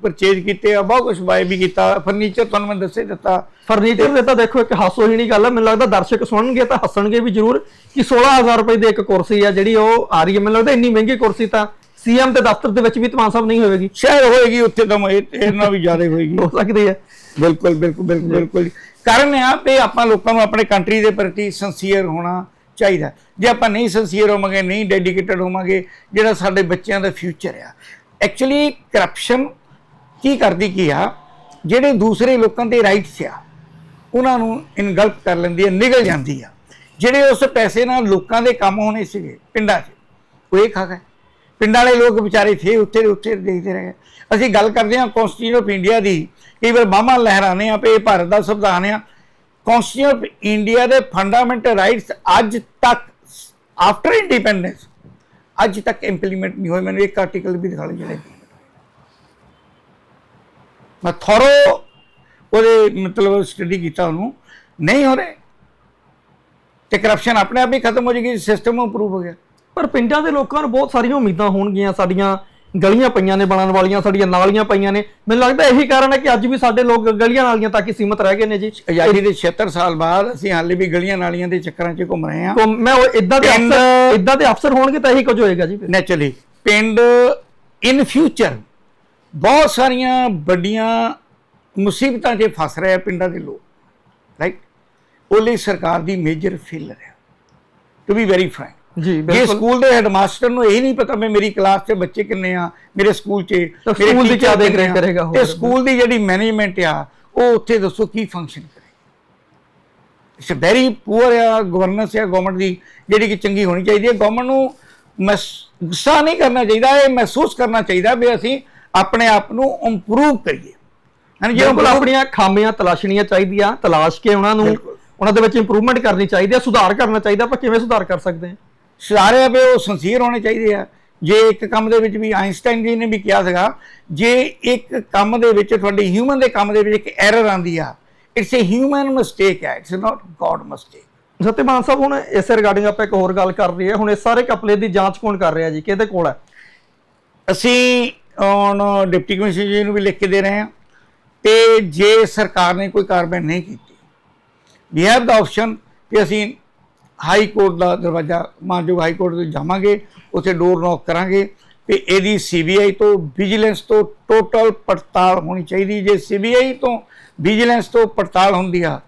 ਪਰਚੇਜ ਕੀਤੇ ਆ ਬਹੁਤ ਕੁਝ ਬਾਏ ਵੀ ਕੀਤਾ ਫਰਨੀਚਰ ਤੁਹਾਨੂੰ ਮੈਂ ਦੱਸੇ ਦਿੱਤਾ। ਫਰਨੀਚਰ ਦੇ ਤਾਂ ਦੇਖੋ ਇੱਕ ਹਾਸੋਹੀਣੀ ਗੱਲ ਹੈ ਮੈਨੂੰ ਲੱਗਦਾ ਦਰਸ਼ਕ ਸੁਣਨਗੇ ਤਾਂ ਹੱਸਣਗੇ ਵੀ ਜ਼ਰੂਰ ਕਿ 16000 ਰੁਪਏ ਦੀ ਇੱਕ ਕੁਰਸੀ ਆ ਜਿਹੜੀ ਉਹ ਆ ਰਹੀ ਹੈ। ਮੈਨੂੰ ਲੱਗਦਾ ਇੰਨੀ ਮਹਿੰਗੀ ਕੁਰਸੀ ਤਾਂ ਸੀਐਮ ਦੇ ਦਫ਼ਤਰ ਦੇ ਵਿੱਚ ਵੀ ਤਮਾਨ ਸਾਹਿਬ ਨਹੀਂ ਹੋਵੇਗੀ। ਸ਼ਾਇਦ ਹੋਏਗੀ ਉੱਥੇ ਤਾਂ ਇਹ- ਇਹਨਾਂ ਵੀ ਜ਼ਿਆਦਾ ਹੋਏਗੀ। ਹੋ ਸਕਦੀ ਹੈ। ਬਿਲਕੁਲ ਬਿਲਕੁਲ ਬਿਲਕੁਲ ਬਿਲਕੁਲ। ਕਾਰਨ ਇਹ ਆ ਕਿ ਆਪਾਂ ਲੋਕਾਂ ਨੂੰ ਆਪਣੇ ਕੰਟਰੀ ਦੇ ਪ੍ਰਤੀ ਸਿੰਸੀਅਰ ਹੋਣਾ ਚਾਹੀਦਾ। ਜੇ ਆਪਾਂ ਨਹੀਂ ਸਿੰਸੀਅਰ ਹੋਵਾਂਗੇ ਨਹੀਂ ਡੈਡੀਕੇਟਡ ਹੋਵਾਂਗੇ ਜਿਹੜਾ ਸਾਡੇ ਬੱਚਿਆਂ ਦਾ ਫਿਊਚਰ ਆ। ਐਕਚੁਅਲੀ ਕਰਪਸ਼ਨ ਕੀ ਕਰਦੀ ਕੀ ਆ? ਜਿਹੜੇ ਦੂਸਰੇ ਲੋਕਾਂ ਦੇ ਰਾਈਟਸ ਆ ਉਹਨਾਂ ਨੂੰ ਇਨਗਲਪ ਕਰ ਲੈਂਦੀ ਹੈ ਨਿਗਲ ਜਾਂਦੀ ਆ। ਜਿਹੜੇ ਉਸ ਪੈਸੇ ਨਾਲ ਲੋਕਾਂ ਦੇ ਕੰਮ ਹੋਣੇ ਸੀਗੇ ਪਿੰਡਾਂ 'ਚ ਉਹ ਇਹ ਖਾ ਗਏ। ਪਿੰਡਾਂ ਵਾਲੇ ਲੋਕ ਵਿਚਾਰੇ ਥੇ ਉੱਥੇ ਦੇ ਉੱਥੇ ਦੇਖਦੇ ਰਹੇ। ਅਸੀਂ ਗੱਲ ਕਰਦੇ ਹਾਂ ਕਨਸਟੀਟਿਊਸ਼ਨ ਆਫ ਇੰਡੀਆ ਦੀ। ਕਈ ਵਾਰ ਬਾਹਾਂ ਲਹਿਰਾਣੇ ਆ ਪਏ ਇਹ ਭਾਰਤ ਦਾ ਸੰਵਿਧਾਨ ਆ। ਕਨਸਟੀਟਿਊਸ਼ਨ ਆਫ ਇੰਡੀਆ ਦੇ ਫੰਡਾਮੈਂਟਲ ਰਾਈਟਸ ਅੱਜ ਤੱਕ ਆਫਟਰ ਇੰਡੀਪੈਂਡੈਂਸ ਅੱਜ ਤੱਕ ਇੰਪਲੀਮੈਂਟ ਨਹੀਂ ਹੋਏ। ਮੈਨੂੰ ਇੱਕ ਆਰਟੀਕਲ ਵੀ ਦਿਖਾ ਲਓ ਜਿਹੜੇ। ਮੈਂ ਥੋਰੋ ਉਹਦੇ ਮਤਲਬ ਸਟੱਡੀ ਕੀਤਾ ਉਹਨੂੰ। ਨਹੀਂ ਹੋ ਰਹੇ। ਤੇ ਕਰਪਸ਼ਨ ਆਪਣੇ ਆਪ ਹੀ ਖਤਮ ਹੋ ਜਾਏਗੀ ਸਿਸਟਮ ਇੰਪਰੂਵ ਹੋ ਗਿਆ। ਪਰ ਪਿੰਡਾਂ ਦੇ ਲੋਕਾਂ ਨੂੰ ਬਹੁਤ ਸਾਰੀਆਂ ਉਮੀਦਾਂ ਹੋਣਗੀਆਂ ਸਾਡੀਆਂ ਗਲੀਆਂ ਪਈਆਂ ਨੇ ਬਣਨ ਵਾਲੀਆਂ ਸਾਡੀਆਂ ਨਾਲੀਆਂ ਪਈਆਂ ਨੇ। ਮੈਨੂੰ ਲੱਗਦਾ ਇਹੀ ਕਾਰਨ ਹੈ ਕਿ ਅੱਜ ਵੀ ਸਾਡੇ ਲੋਕ ਗਲੀਆਂ ਨਾਲੀਆਂ ਤੱਕ ਹੀ ਸੀਮਤ ਰਹਿ ਗਏ ਨੇ ਜੀ। ਆਜ਼ਾਦੀ ਦੇ 76 ਸਾਲ ਬਾਅਦ ਅਸੀਂ ਹਾਲੇ ਵੀ ਗਲੀਆਂ ਨਾਲੀਆਂ ਦੇ ਚੱਕਰਾਂ 'ਚ ਘੁੰਮ ਰਹੇ ਹਾਂ। ਮੈਂ ਉਹ ਇਦਾਂ ਦੇ ਅਫਸਰ ਇਦਾਂ ਦੇ ਅਫਸਰ ਹੋਣਗੇ ਤਾਂ ਇਹੀ ਕੁਝ ਹੋਏਗਾ ਜੀ ਨੈਚੁਰਲੀ ਪਿੰਡ ਇਨ ਫਿਊਚਰ ਬਹੁਤ ਸਾਰੀਆਂ ਵੱਡੀਆਂ ਮੁਸੀਬਤਾਂ 'ਚ ਫਸ ਰਹੇ ਆ ਪਿੰਡਾਂ ਦੇ ਲੋਕ। ਰਾਈਟ ਉਹ ਲਈ ਸਰਕਾਰ ਦੀ ਮੇਜਰ ਫੇਲਰ ਹੈ। ਟੂ ਬੀ ਵੈਰੀ ਫਰੈਂਕ ਜੀ ਜੇ ਸਕੂਲ ਦੇ ਹੈਡਮਾਸਟਰ ਨੂੰ ਇਹ ਨਹੀਂ ਪਤਾ ਮੈਂ ਮੇਰੀ ਕਲਾਸ 'ਚ ਬੱਚੇ ਕਿੰਨੇ ਆ ਮੇਰੇ ਸਕੂਲ 'ਚ ਸਕੂਲ ਦੀ ਕਿਆ ਦੇਖ ਕਰੇਗਾ ਹੋਰ? ਤੇ ਸਕੂਲ ਦੀ ਜਿਹੜੀ ਮੈਨੇਜਮੈਂਟ ਆ ਉਹ ਉੱਥੇ ਦੱਸੋ ਕੀ ਫੰਕਸ਼ਨ ਕਰੇ। ਇਟਸ ਵੈਰੀ ਪੂਅਰ ਆ ਗਵਰਨੈਂਸ ਆ ਗਵਰਨਮੈਂਟ ਦੀ ਜਿਹੜੀ ਕਿ ਚੰਗੀ ਹੋਣੀ ਚਾਹੀਦੀ ਹੈ ਗਵਰਨਮੈਂਟ ਨੂੰ ਗੁੱਸਾ ਨਹੀਂ ਕਰਨਾ ਚਾਹੀਦਾ ਇਹ ਮਹਿਸੂਸ ਕਰਨਾ ਚਾਹੀਦਾ ਵੀ ਅਸੀਂ ਆਪਣੇ ਆਪ ਨੂੰ ਇੰਪਰੂਵ ਕਰੀਏ। ਯਾਨੀ ਜੇ ਬਿਲਕੁਲ ਆਪਣੀਆਂ ਖਾਮੀਆਂ ਤਲਾਸ਼ਣੀਆਂ ਚਾਹੀਦੀਆਂ ਤਲਾਸ਼ ਕੇ ਉਹਨਾਂ ਨੂੰ। ਉਹਨਾਂ ਦੇ ਵਿੱਚ ਇੰਪਰੂਵਮੈਂਟ ਕਰਨੀ ਚਾਹੀਦੀ ਹੈ ਸੁਧਾਰ ਕਰਨਾ ਚਾਹੀਦਾ ਆਪਾਂ ਕਿਵੇਂ ਸੁਧਾਰ ਕਰ ਸਕਦੇ ਹਾਂ? ਸਾਰੇ ਵੀ ਉਹ ਸਿੰਸੀਅਰ ਹੋਣੇ ਚਾਹੀਦੇ ਆ। ਜੇ ਇੱਕ ਕੰਮ ਦੇ ਵਿੱਚ ਵੀ ਆਇਨਸਟਾਈਨ ਜੀ ਨੇ ਵੀ ਕਿਹਾ ਸੀਗਾ ਜੇ ਇੱਕ ਕੰਮ ਦੇ ਵਿੱਚ ਤੁਹਾਡੀ ਹਿਊਮਨ ਦੇ ਕੰਮ ਦੇ ਵਿੱਚ ਇੱਕ ਐਰਰ ਆਂਦੀ ਆ ਇਟਸ ਅ ਹਿਊਮਨ ਮਿਸਟੇਕ ਹੈ it's not God mistake Satiman Sahib ਹੁਣ ਇਸੇ ਰਿਗਾਰਡਿੰਗ ਆਪਾਂ ਇੱਕ ਹੋਰ ਗੱਲ ਕਰ ਰਹੀ ਹੈ। ਹੁਣ ਇਸ ਸਾਰੇ ਕਪਲੇ ਦੀ ਜਾਂਚ ਕੌਣ ਕਰ ਰਿਹਾ ਜੀ? ਕਿਹਦੇ ਕੋਲ ਹੈ ਅਸੀਂ ਹੁਣ ਡਿਪਟੀ ਕਮਿਸ਼ਨਰ ਜੀ ਨੂੰ ਵੀ ਲਿਖ ਕੇ ਦੇ ਰਹੇ ਹਾਂ ਤੇ ਜੇ ਸਰਕਾਰ ਨੇ ਕੋਈ ਕਾਰਵਾਈ ਨਹੀਂ ਕੀਤੀ ਵੀ ਹੈਵ ਦਾ ਆਪਸ਼ਨ ਕਿ ਅਸੀਂ ਹਾਈ ਕੋਰਟ ਦਾ ਦਰਵਾਜ਼ਾ ਮਾਨਯੋਗ ਹਾਈ ਕੋਰਟ ਤੇ ਜਾਵਾਂਗੇ ਉੱਥੇ ਡੋਰ ਨੌਕ ਕਰਾਂਗੇ ਤੇ ਇਹਦੀ ਸੀਬੀਆਈ ਤੋਂ ਵਿਜੀਲੈਂਸ ਤੋਂ ਟੋਟਲ ਪੜਤਾਲ ਹੋਣੀ ਚਾਹੀਦੀ। ਜੇ ਸੀਬੀਆਈ ਤੋਂ ਵਿਜੀਲੈਂਸ ਤੋਂ ਪੜਤਾਲ ਹੁੰਦੀ ਆ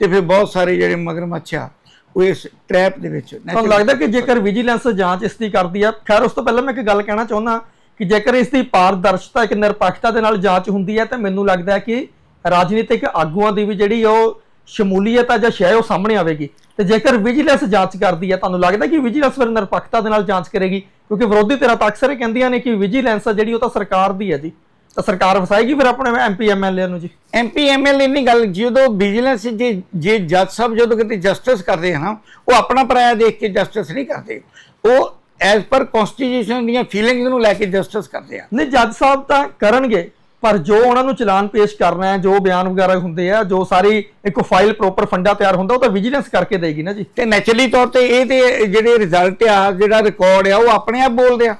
ਤੇ ਫਿਰ ਬਹੁਤ ਸਾਰੇ ਜਿਹੜੇ ਮਗਰਮੱਛ ਆ ਉਹ ਇਸ ਟ੍ਰੈਪ ਦੇ ਵਿੱਚ ਤੁਹਾਨੂੰ ਲੱਗਦਾ ਕਿ ਜੇਕਰ ਵਿਜੀਲੈਂਸ ਜਾਂਚ ਇਸ ਦੀ ਕਰਦੀ ਆ ਖੈਰ ਉਸ ਤੋਂ ਪਹਿਲਾਂ ਮੈਂ ਇੱਕ ਗੱਲ ਕਹਿਣਾ ਚਾਹੁੰਦਾ ਕਿ ਜੇਕਰ ਇਸ ਦੀ ਪਾਰਦਰਸ਼ਤਾ ਇੱਕ ਨਿਰਪੱਖਤਾ ਦੇ ਨਾਲ ਜਾਂਚ ਹੁੰਦੀ ਹੈ ਤਾਂ ਮੈਨੂੰ ਲੱਗਦਾ ਹੈ ਕਿ ਰਾਜਨੀਤਿਕ ਆਗੂਆਂ ਦੀ ਵੀ ਜਿਹੜੀ ਉਹ ਸ਼ਮੂਲੀਅਤ ਆ ਜਾਂ ਸ਼ੈ ਉਹ ਸਾਹਮਣੇ ਆਵੇਗੀ। ਤੇ ਜੇਕਰ ਵਿਜੀਲੈਂਸ ਜਾਂਚ ਕਰਦੀ ਹੈ ਤੁਹਾਨੂੰ ਲੱਗਦਾ ਕਿ ਵਿਜੀਲੈਂਸ ਫਿਰ ਨਿਰਪੱਖਤਾ ਦੇ ਨਾਲ ਜਾਂਚ ਕਰੇਗੀ? ਕਿਉਂਕਿ ਵਿਰੋਧੀ ਧਿਰਾਂ ਤਾਂ ਅਕਸਰ ਇਹ ਕਹਿੰਦੀਆਂ ਨੇ ਕਿ ਵਿਜੀਲੈਂਸ ਆ ਜਿਹੜੀ ਉਹ ਤਾਂ ਸਰਕਾਰ ਦੀ ਹੈ ਜੀ। ਤਾਂ ਸਰਕਾਰ ਵਸਾਏਗੀ ਫਿਰ ਆਪਣੇ ਐਮਪੀ ਐਮਐਲਏ ਨੂੰ ਜੀ? ਐਮਪੀ ਐਮਐਲਏ ਨਹੀਂ ਗੱਲ ਜਦੋਂ ਵਿਜੀਲੈਂਸ ਜੇ ਜੇ ਜੱਜ ਸਾਹਿਬ ਜਦੋਂ ਕਿਤੇ ਜਸਟਿਸ ਕਰਦੇ ਹਨ ਉਹ ਆਪਣਾ ਪਰਾਇਆ ਦੇਖ ਕੇ ਜਸਟਿਸ ਨਹੀਂ ਕਰਦੇ। ਉਹ ਐਜ਼ ਪਰ ਕਨਸਟੀਟਿਊਸ਼ਨ ਦੀਆਂ ਫੀਲਿੰਗਸ ਨੂੰ ਲੈ ਕੇ ਜਸਟਿਸ ਕਰਦੇ ਆ। ਨਹੀਂ ਜੱਜ ਸਾਹਿਬ ਤਾਂ ਕਰਨਗੇ। ਪਰ ਜੋ ਉਹਨਾਂ ਨੂੰ ਚਲਾਨ ਪੇਸ਼ ਕਰਨਾ ਹੈ ਜੋ ਬਿਆਨ ਵਗੈਰਾ ਹੁੰਦੇ ਆ ਜੋ ਸਾਰੀ ਇੱਕ ਫਾਈਲ ਪ੍ਰੋਪਰ ਫੰਡਾ ਤਿਆਰ ਹੁੰਦਾ ਉਹ ਤਾਂ ਵਿਜੀਲੈਂਸ ਕਰਕੇ ਦੇਗੀ ਨਾ ਜੀ। ਤੇ ਨੈਚੁਰਲੀ ਤੌਰ ਤੇ ਇਹ ਤੇ ਜਿਹੜੇ ਰਿਜ਼ਲਟ ਆ ਜਿਹੜਾ ਰਿਕਾਰਡ ਆ ਉਹ ਆਪਣੇ ਆਪ ਬੋਲਦੇ ਆ।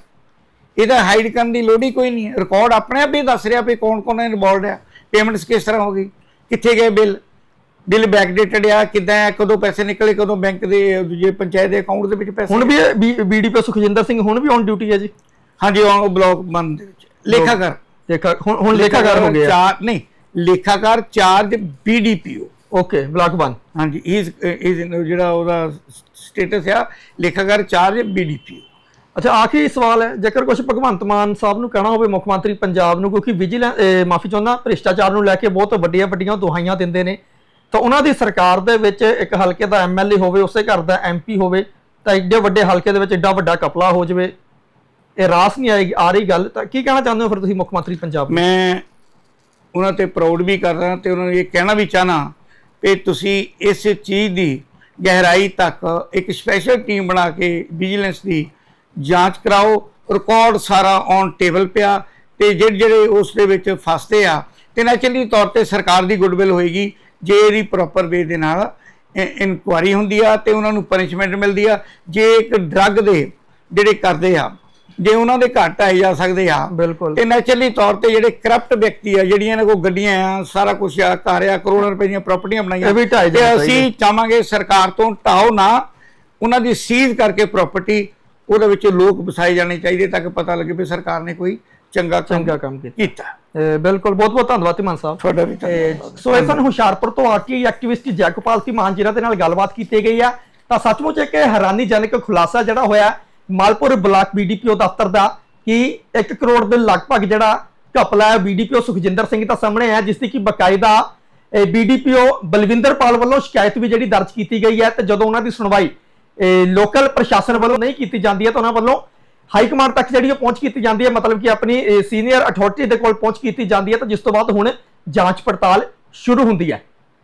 ਇਹਦਾ ਹਾਈਡ ਕਰਨ ਦੀ ਲੋੜ ਹੀ ਕੋਈ ਨਹੀਂ ਹੈ। ਰਿਕਾਰਡ ਆਪਣੇ ਆਪ ਹੀ ਦੱਸ ਰਿਹਾ ਵੀ ਕੌਣ ਕੌਣ ਇਨਵੋਲਡ ਆ। ਪੇਮੈਂਟਸ ਕਿਸ ਤਰ੍ਹਾਂ ਹੋ ਗਈ? ਕਿੱਥੇ ਗਏ ਬਿੱਲ ਬਿੱਲ ਬੈਕਡੇਟਡ ਆ ਕਿਦਾਂ ਆ? ਕਦੋਂ ਪੈਸੇ ਨਿਕਲੇ ਕਦੋਂ ਬੈਂਕ ਦੇ ਦੂਜੇ ਪੰਚਾਇਤ ਦੇ ਅਕਾਊਂਟ ਦੇ ਵਿੱਚ ਪੈਸੇ ਹੁਣ ਵੀ ਬੀਡੀਪੀ ਸੁਖਜਿੰਦਰ ਸਿੰਘ ਹੁਣ ਵੀ ਔਨ ਡਿਊਟੀ ਹੈ ਜੀ। ਹਾਂਜੀ ਉਹ ਬਲੌਕ ਬੰਦ ਦੇ ਵਿੱਚ। ਲੇਖਾਕਾਰ ਦੇਖਾ ਹੁਣ ਹੁਣ ਲੇਖਾਕਾਰ ਹੋ ਗਿਆ ਚਾਰ ਨਹੀਂ ਲੇਖਾਕਾਰ ਚਾਰਜ ਬੀਡੀਪੀਓ ਓਕੇ ਬਲਾਕ 1 ਹਾਂਜੀ ਇਸ ਇਸ ਜਿਹੜਾ ਉਹਦਾ ਸਟੇਟਸ ਆ ਲੇਖਾਕਾਰ ਚਾਰਜ ਬੀਡੀਪੀਓ ਅੱਛਾ ਆਖਰੀ ਸਵਾਲ ਹੈ। ਜੇਕਰ ਕੁਝ ਭਗਵੰਤ ਮਾਨ ਸਾਹਿਬ ਨੂੰ ਕਹਿਣਾ ਹੋਵੇ ਮੁੱਖ ਮੰਤਰੀ ਪੰਜਾਬ ਨੂੰ ਕਿਉਂਕਿ ਵਿਜੀਲੈਂਸ ਮਾਫੀ ਚਾਹੁੰਦਾ ਭ੍ਰਿਸ਼ਟਾਚਾਰ ਨੂੰ ਲੈ ਕੇ ਬਹੁਤ ਵੱਡੀਆਂ ਵੱਡੀਆਂ ਦੁਹਾਈਆਂ ਦਿੰਦੇ ਨੇ ਤਾਂ ਉਹਨਾਂ ਦੀ ਸਰਕਾਰ ਦੇ ਵਿੱਚ ਇੱਕ ਹਲਕੇ ਦਾ ਐਮਐਲਏ ਹੋਵੇ ਉਸੇ ਘਰ ਦਾ ਐਮਪੀ ਹੋਵੇ ਤਾਂ ਏਡੇ ਵੱਡੇ ਹਲਕੇ ਦੇ ਵਿੱਚ ਏਡਾ ਵੱਡਾ ਕਪਲਾ ਹੋ ਜਾਵੇ। ਇਹ ਰਾਸ ਨਹੀਂ ਆਏਗੀ, ਆ ਰਹੀ ਗੱਲ, ਤਾਂ ਕੀ ਕਹਿਣਾ ਚਾਹੁੰਦੇ ਹੋ ਫਿਰ ਤੁਸੀਂ ਮੁੱਖ ਮੰਤਰੀ ਪੰਜਾਬ ਨੂੰ? ਮੈਂ ਉਹਨਾਂ ਤੇ ਪ੍ਰਾਊਡ ਵੀ ਕਰਦਾ ਤੇ ਉਹਨਾਂ ਨੂੰ ਇਹ ਕਹਿਣਾ ਵੀ ਚਾਹਨਾ ਕਿ ਤੁਸੀਂ ਇਸ ਚੀਜ਼ ਦੀ ਗਹਿਰਾਈ ਤੱਕ ਇੱਕ ਸਪੈਸ਼ਲ ਟੀਮ ਬਣਾ ਕੇ ਵਿਜੀਲੈਂਸ ਦੀ ਜਾਂਚ ਕਰਾਓ। ਰਿਕਾਰਡ ਸਾਰਾ ਔਨ ਟੇਬਲ ਪਿਆ ਤੇ ਜਿਹੜੇ ਜਿਹੜੇ ਉਸ ਦੇ ਵਿੱਚ ਫਸਦੇ ਆ, ਤੇ ਨੈਚੁਰਲੀ ਤੌਰ ਤੇ ਸਰਕਾਰ ਦੀ ਗੁੱਡਵਿਲ ਹੋਏਗੀ, ਜੇ ਇਹਦੀ ਪ੍ਰੋਪਰ ਵੇ ਦੇ ਨਾਲ ਇਨਕੁਆਰੀ ਹੁੰਦੀ ਆ ਤੇ ਉਹਨਾਂ ਨੂੰ ਪਨਿਸ਼ਮੈਂਟ ਮਿਲਦੀ ਆ। ਜੇ ਇੱਕ ਡਰੱਗ ਦੇ ਜਿਹੜੇ ਕਰਦੇ ਆ ਜੇ ਉਹਨਾਂ ਦੇ ਘੱਟ ਆਏ ਜਾ ਸਕਦੇ ਆ ਬਿਲਕੁਲ। ਤੇ ਨੈਚੁਰਲੀ ਤੌਰ ਤੇ ਜਿਹੜੇ ਕਰਪਟ ਵਿਅਕਤੀ ਆ ਜਿਹੜੀਆਂ ਇਹਨਾਂ ਕੋਲ ਗੱਡੀਆਂ ਆ ਸਾਰਾ ਕੁਝ ਆ ਘਰ ਆ ਕਰੋੜਾਂ ਰੁਪਏ ਦੀਆਂ ਪ੍ਰਾਪਰਟੀਆਂ ਬਣਾਈਆਂ। ਤੇ ਅਸੀਂ ਚਾਹਾਂਗੇ ਸਰਕਾਰ ਤੋਂ ਢਾਓ ਨਾ ਉਹਨਾਂ ਦੀ ਸੀਜ਼ ਕਰਕੇ ਪ੍ਰਾਪਰਟੀ ਉਹਦੇ ਵਿੱਚ ਲੋਕ ਵਸਾਏ ਜਾਣੇ ਚਾਹੀਦੇ ਤਾਂ ਕਿ ਪਤਾ ਲੱਗੇ ਵੀ ਸਰਕਾਰ ਨੇ ਕੋਈ ਚੰਗਾ ਕੰਮ ਚੰਗਾ ਕੰਮ ਕੀਤਾ। ਬਿਲਕੁਲ ਬਹੁਤ ਬਹੁਤ ਧੰਨਵਾਦ ਧੀਮਾਨ ਸਾਹਿਬ। ਤੁਹਾਡਾ ਵੀ ਸੋ ਇਹ ਸਨ ਹੁਸ਼ਿਆਰਪੁਰ ਤੋਂ ਆ ਕੇ ਐਕਟਿਵਿਸਟ ਜੈਕਪਾਲ ਸੀ ਮਾਨ ਜਿਨ੍ਹਾਂ ਦੇ ਨਾਲ ਗੱਲਬਾਤ ਕੀਤੀ ਗਈ ਆ। ਤਾਂ ਸੱਚਮੁੱਚ ਇੱਕ ਹੈਰਾਨੀਜਨਕ ਖੁਲਾਸਾ ਜਿਹੜਾ ਹੋਇਆ ਮਾਲਪੁਰ ਬਲਾਕ ਬੀਡੀਪੀਓ ਦਫ਼ਤਰ ਦਾ ਕਿ 1 ਕਰੋੜ ਦੇ ਲਗਭਗ ਜਿਹੜਾ ਘਪਲਾ ਹੈ ਬੀਡੀਪੀਓ ਸੁਖਜਿੰਦਰ ਸਿੰਘ ਦਾ ਸਾਹਮਣੇ ਆਇਆ, ਜਿਸ ਦੀ ਕਿ ਬਕਾਇਦਾ ਬੀਡੀਪੀਓ ਬਲਵਿੰਦਰ ਪਾਲ ਵੱਲੋਂ ਸ਼ਿਕਾਇਤ ਵੀ ਜਿਹੜੀ ਦਰਜ ਕੀਤੀ ਗਈ ਹੈ ਤੇ ਜਦੋਂ ਉਹਨਾਂ ਦੀ ਸੁਣਵਾਈ ਲੋਕਲ ਪ੍ਰਸ਼ਾਸਨ ਵੱਲੋਂ ਨਹੀਂ ਕੀਤੀ ਜਾਂਦੀ ਹੈ ਤਾਂ ਉਹਨਾਂ ਵੱਲੋਂ ਹਾਈ ਕਮਾਂਡ ਤੱਕ ਜਿਹੜੀ ਉਹ ਪਹੁੰਚ ਕੀਤੀ ਜਾਂਦੀ ਹੈ, ਮਤਲਬ ਕਿ ਆਪਣੀ ਸੀਨੀਅਰ ਅਥਾਰਟੀ ਦੇ ਕੋਲ ਪਹੁੰਚ ਕੀਤੀ ਜਾਂਦੀ ਹੈ ਤਾਂ ਜਿਸ ਤੋਂ ਬਾਅਦ ਹੁਣ ਜਾਂਚ ਪੜਤਾਲ ਸ਼ੁਰੂ ਹੁੰਦੀ ਹੈ।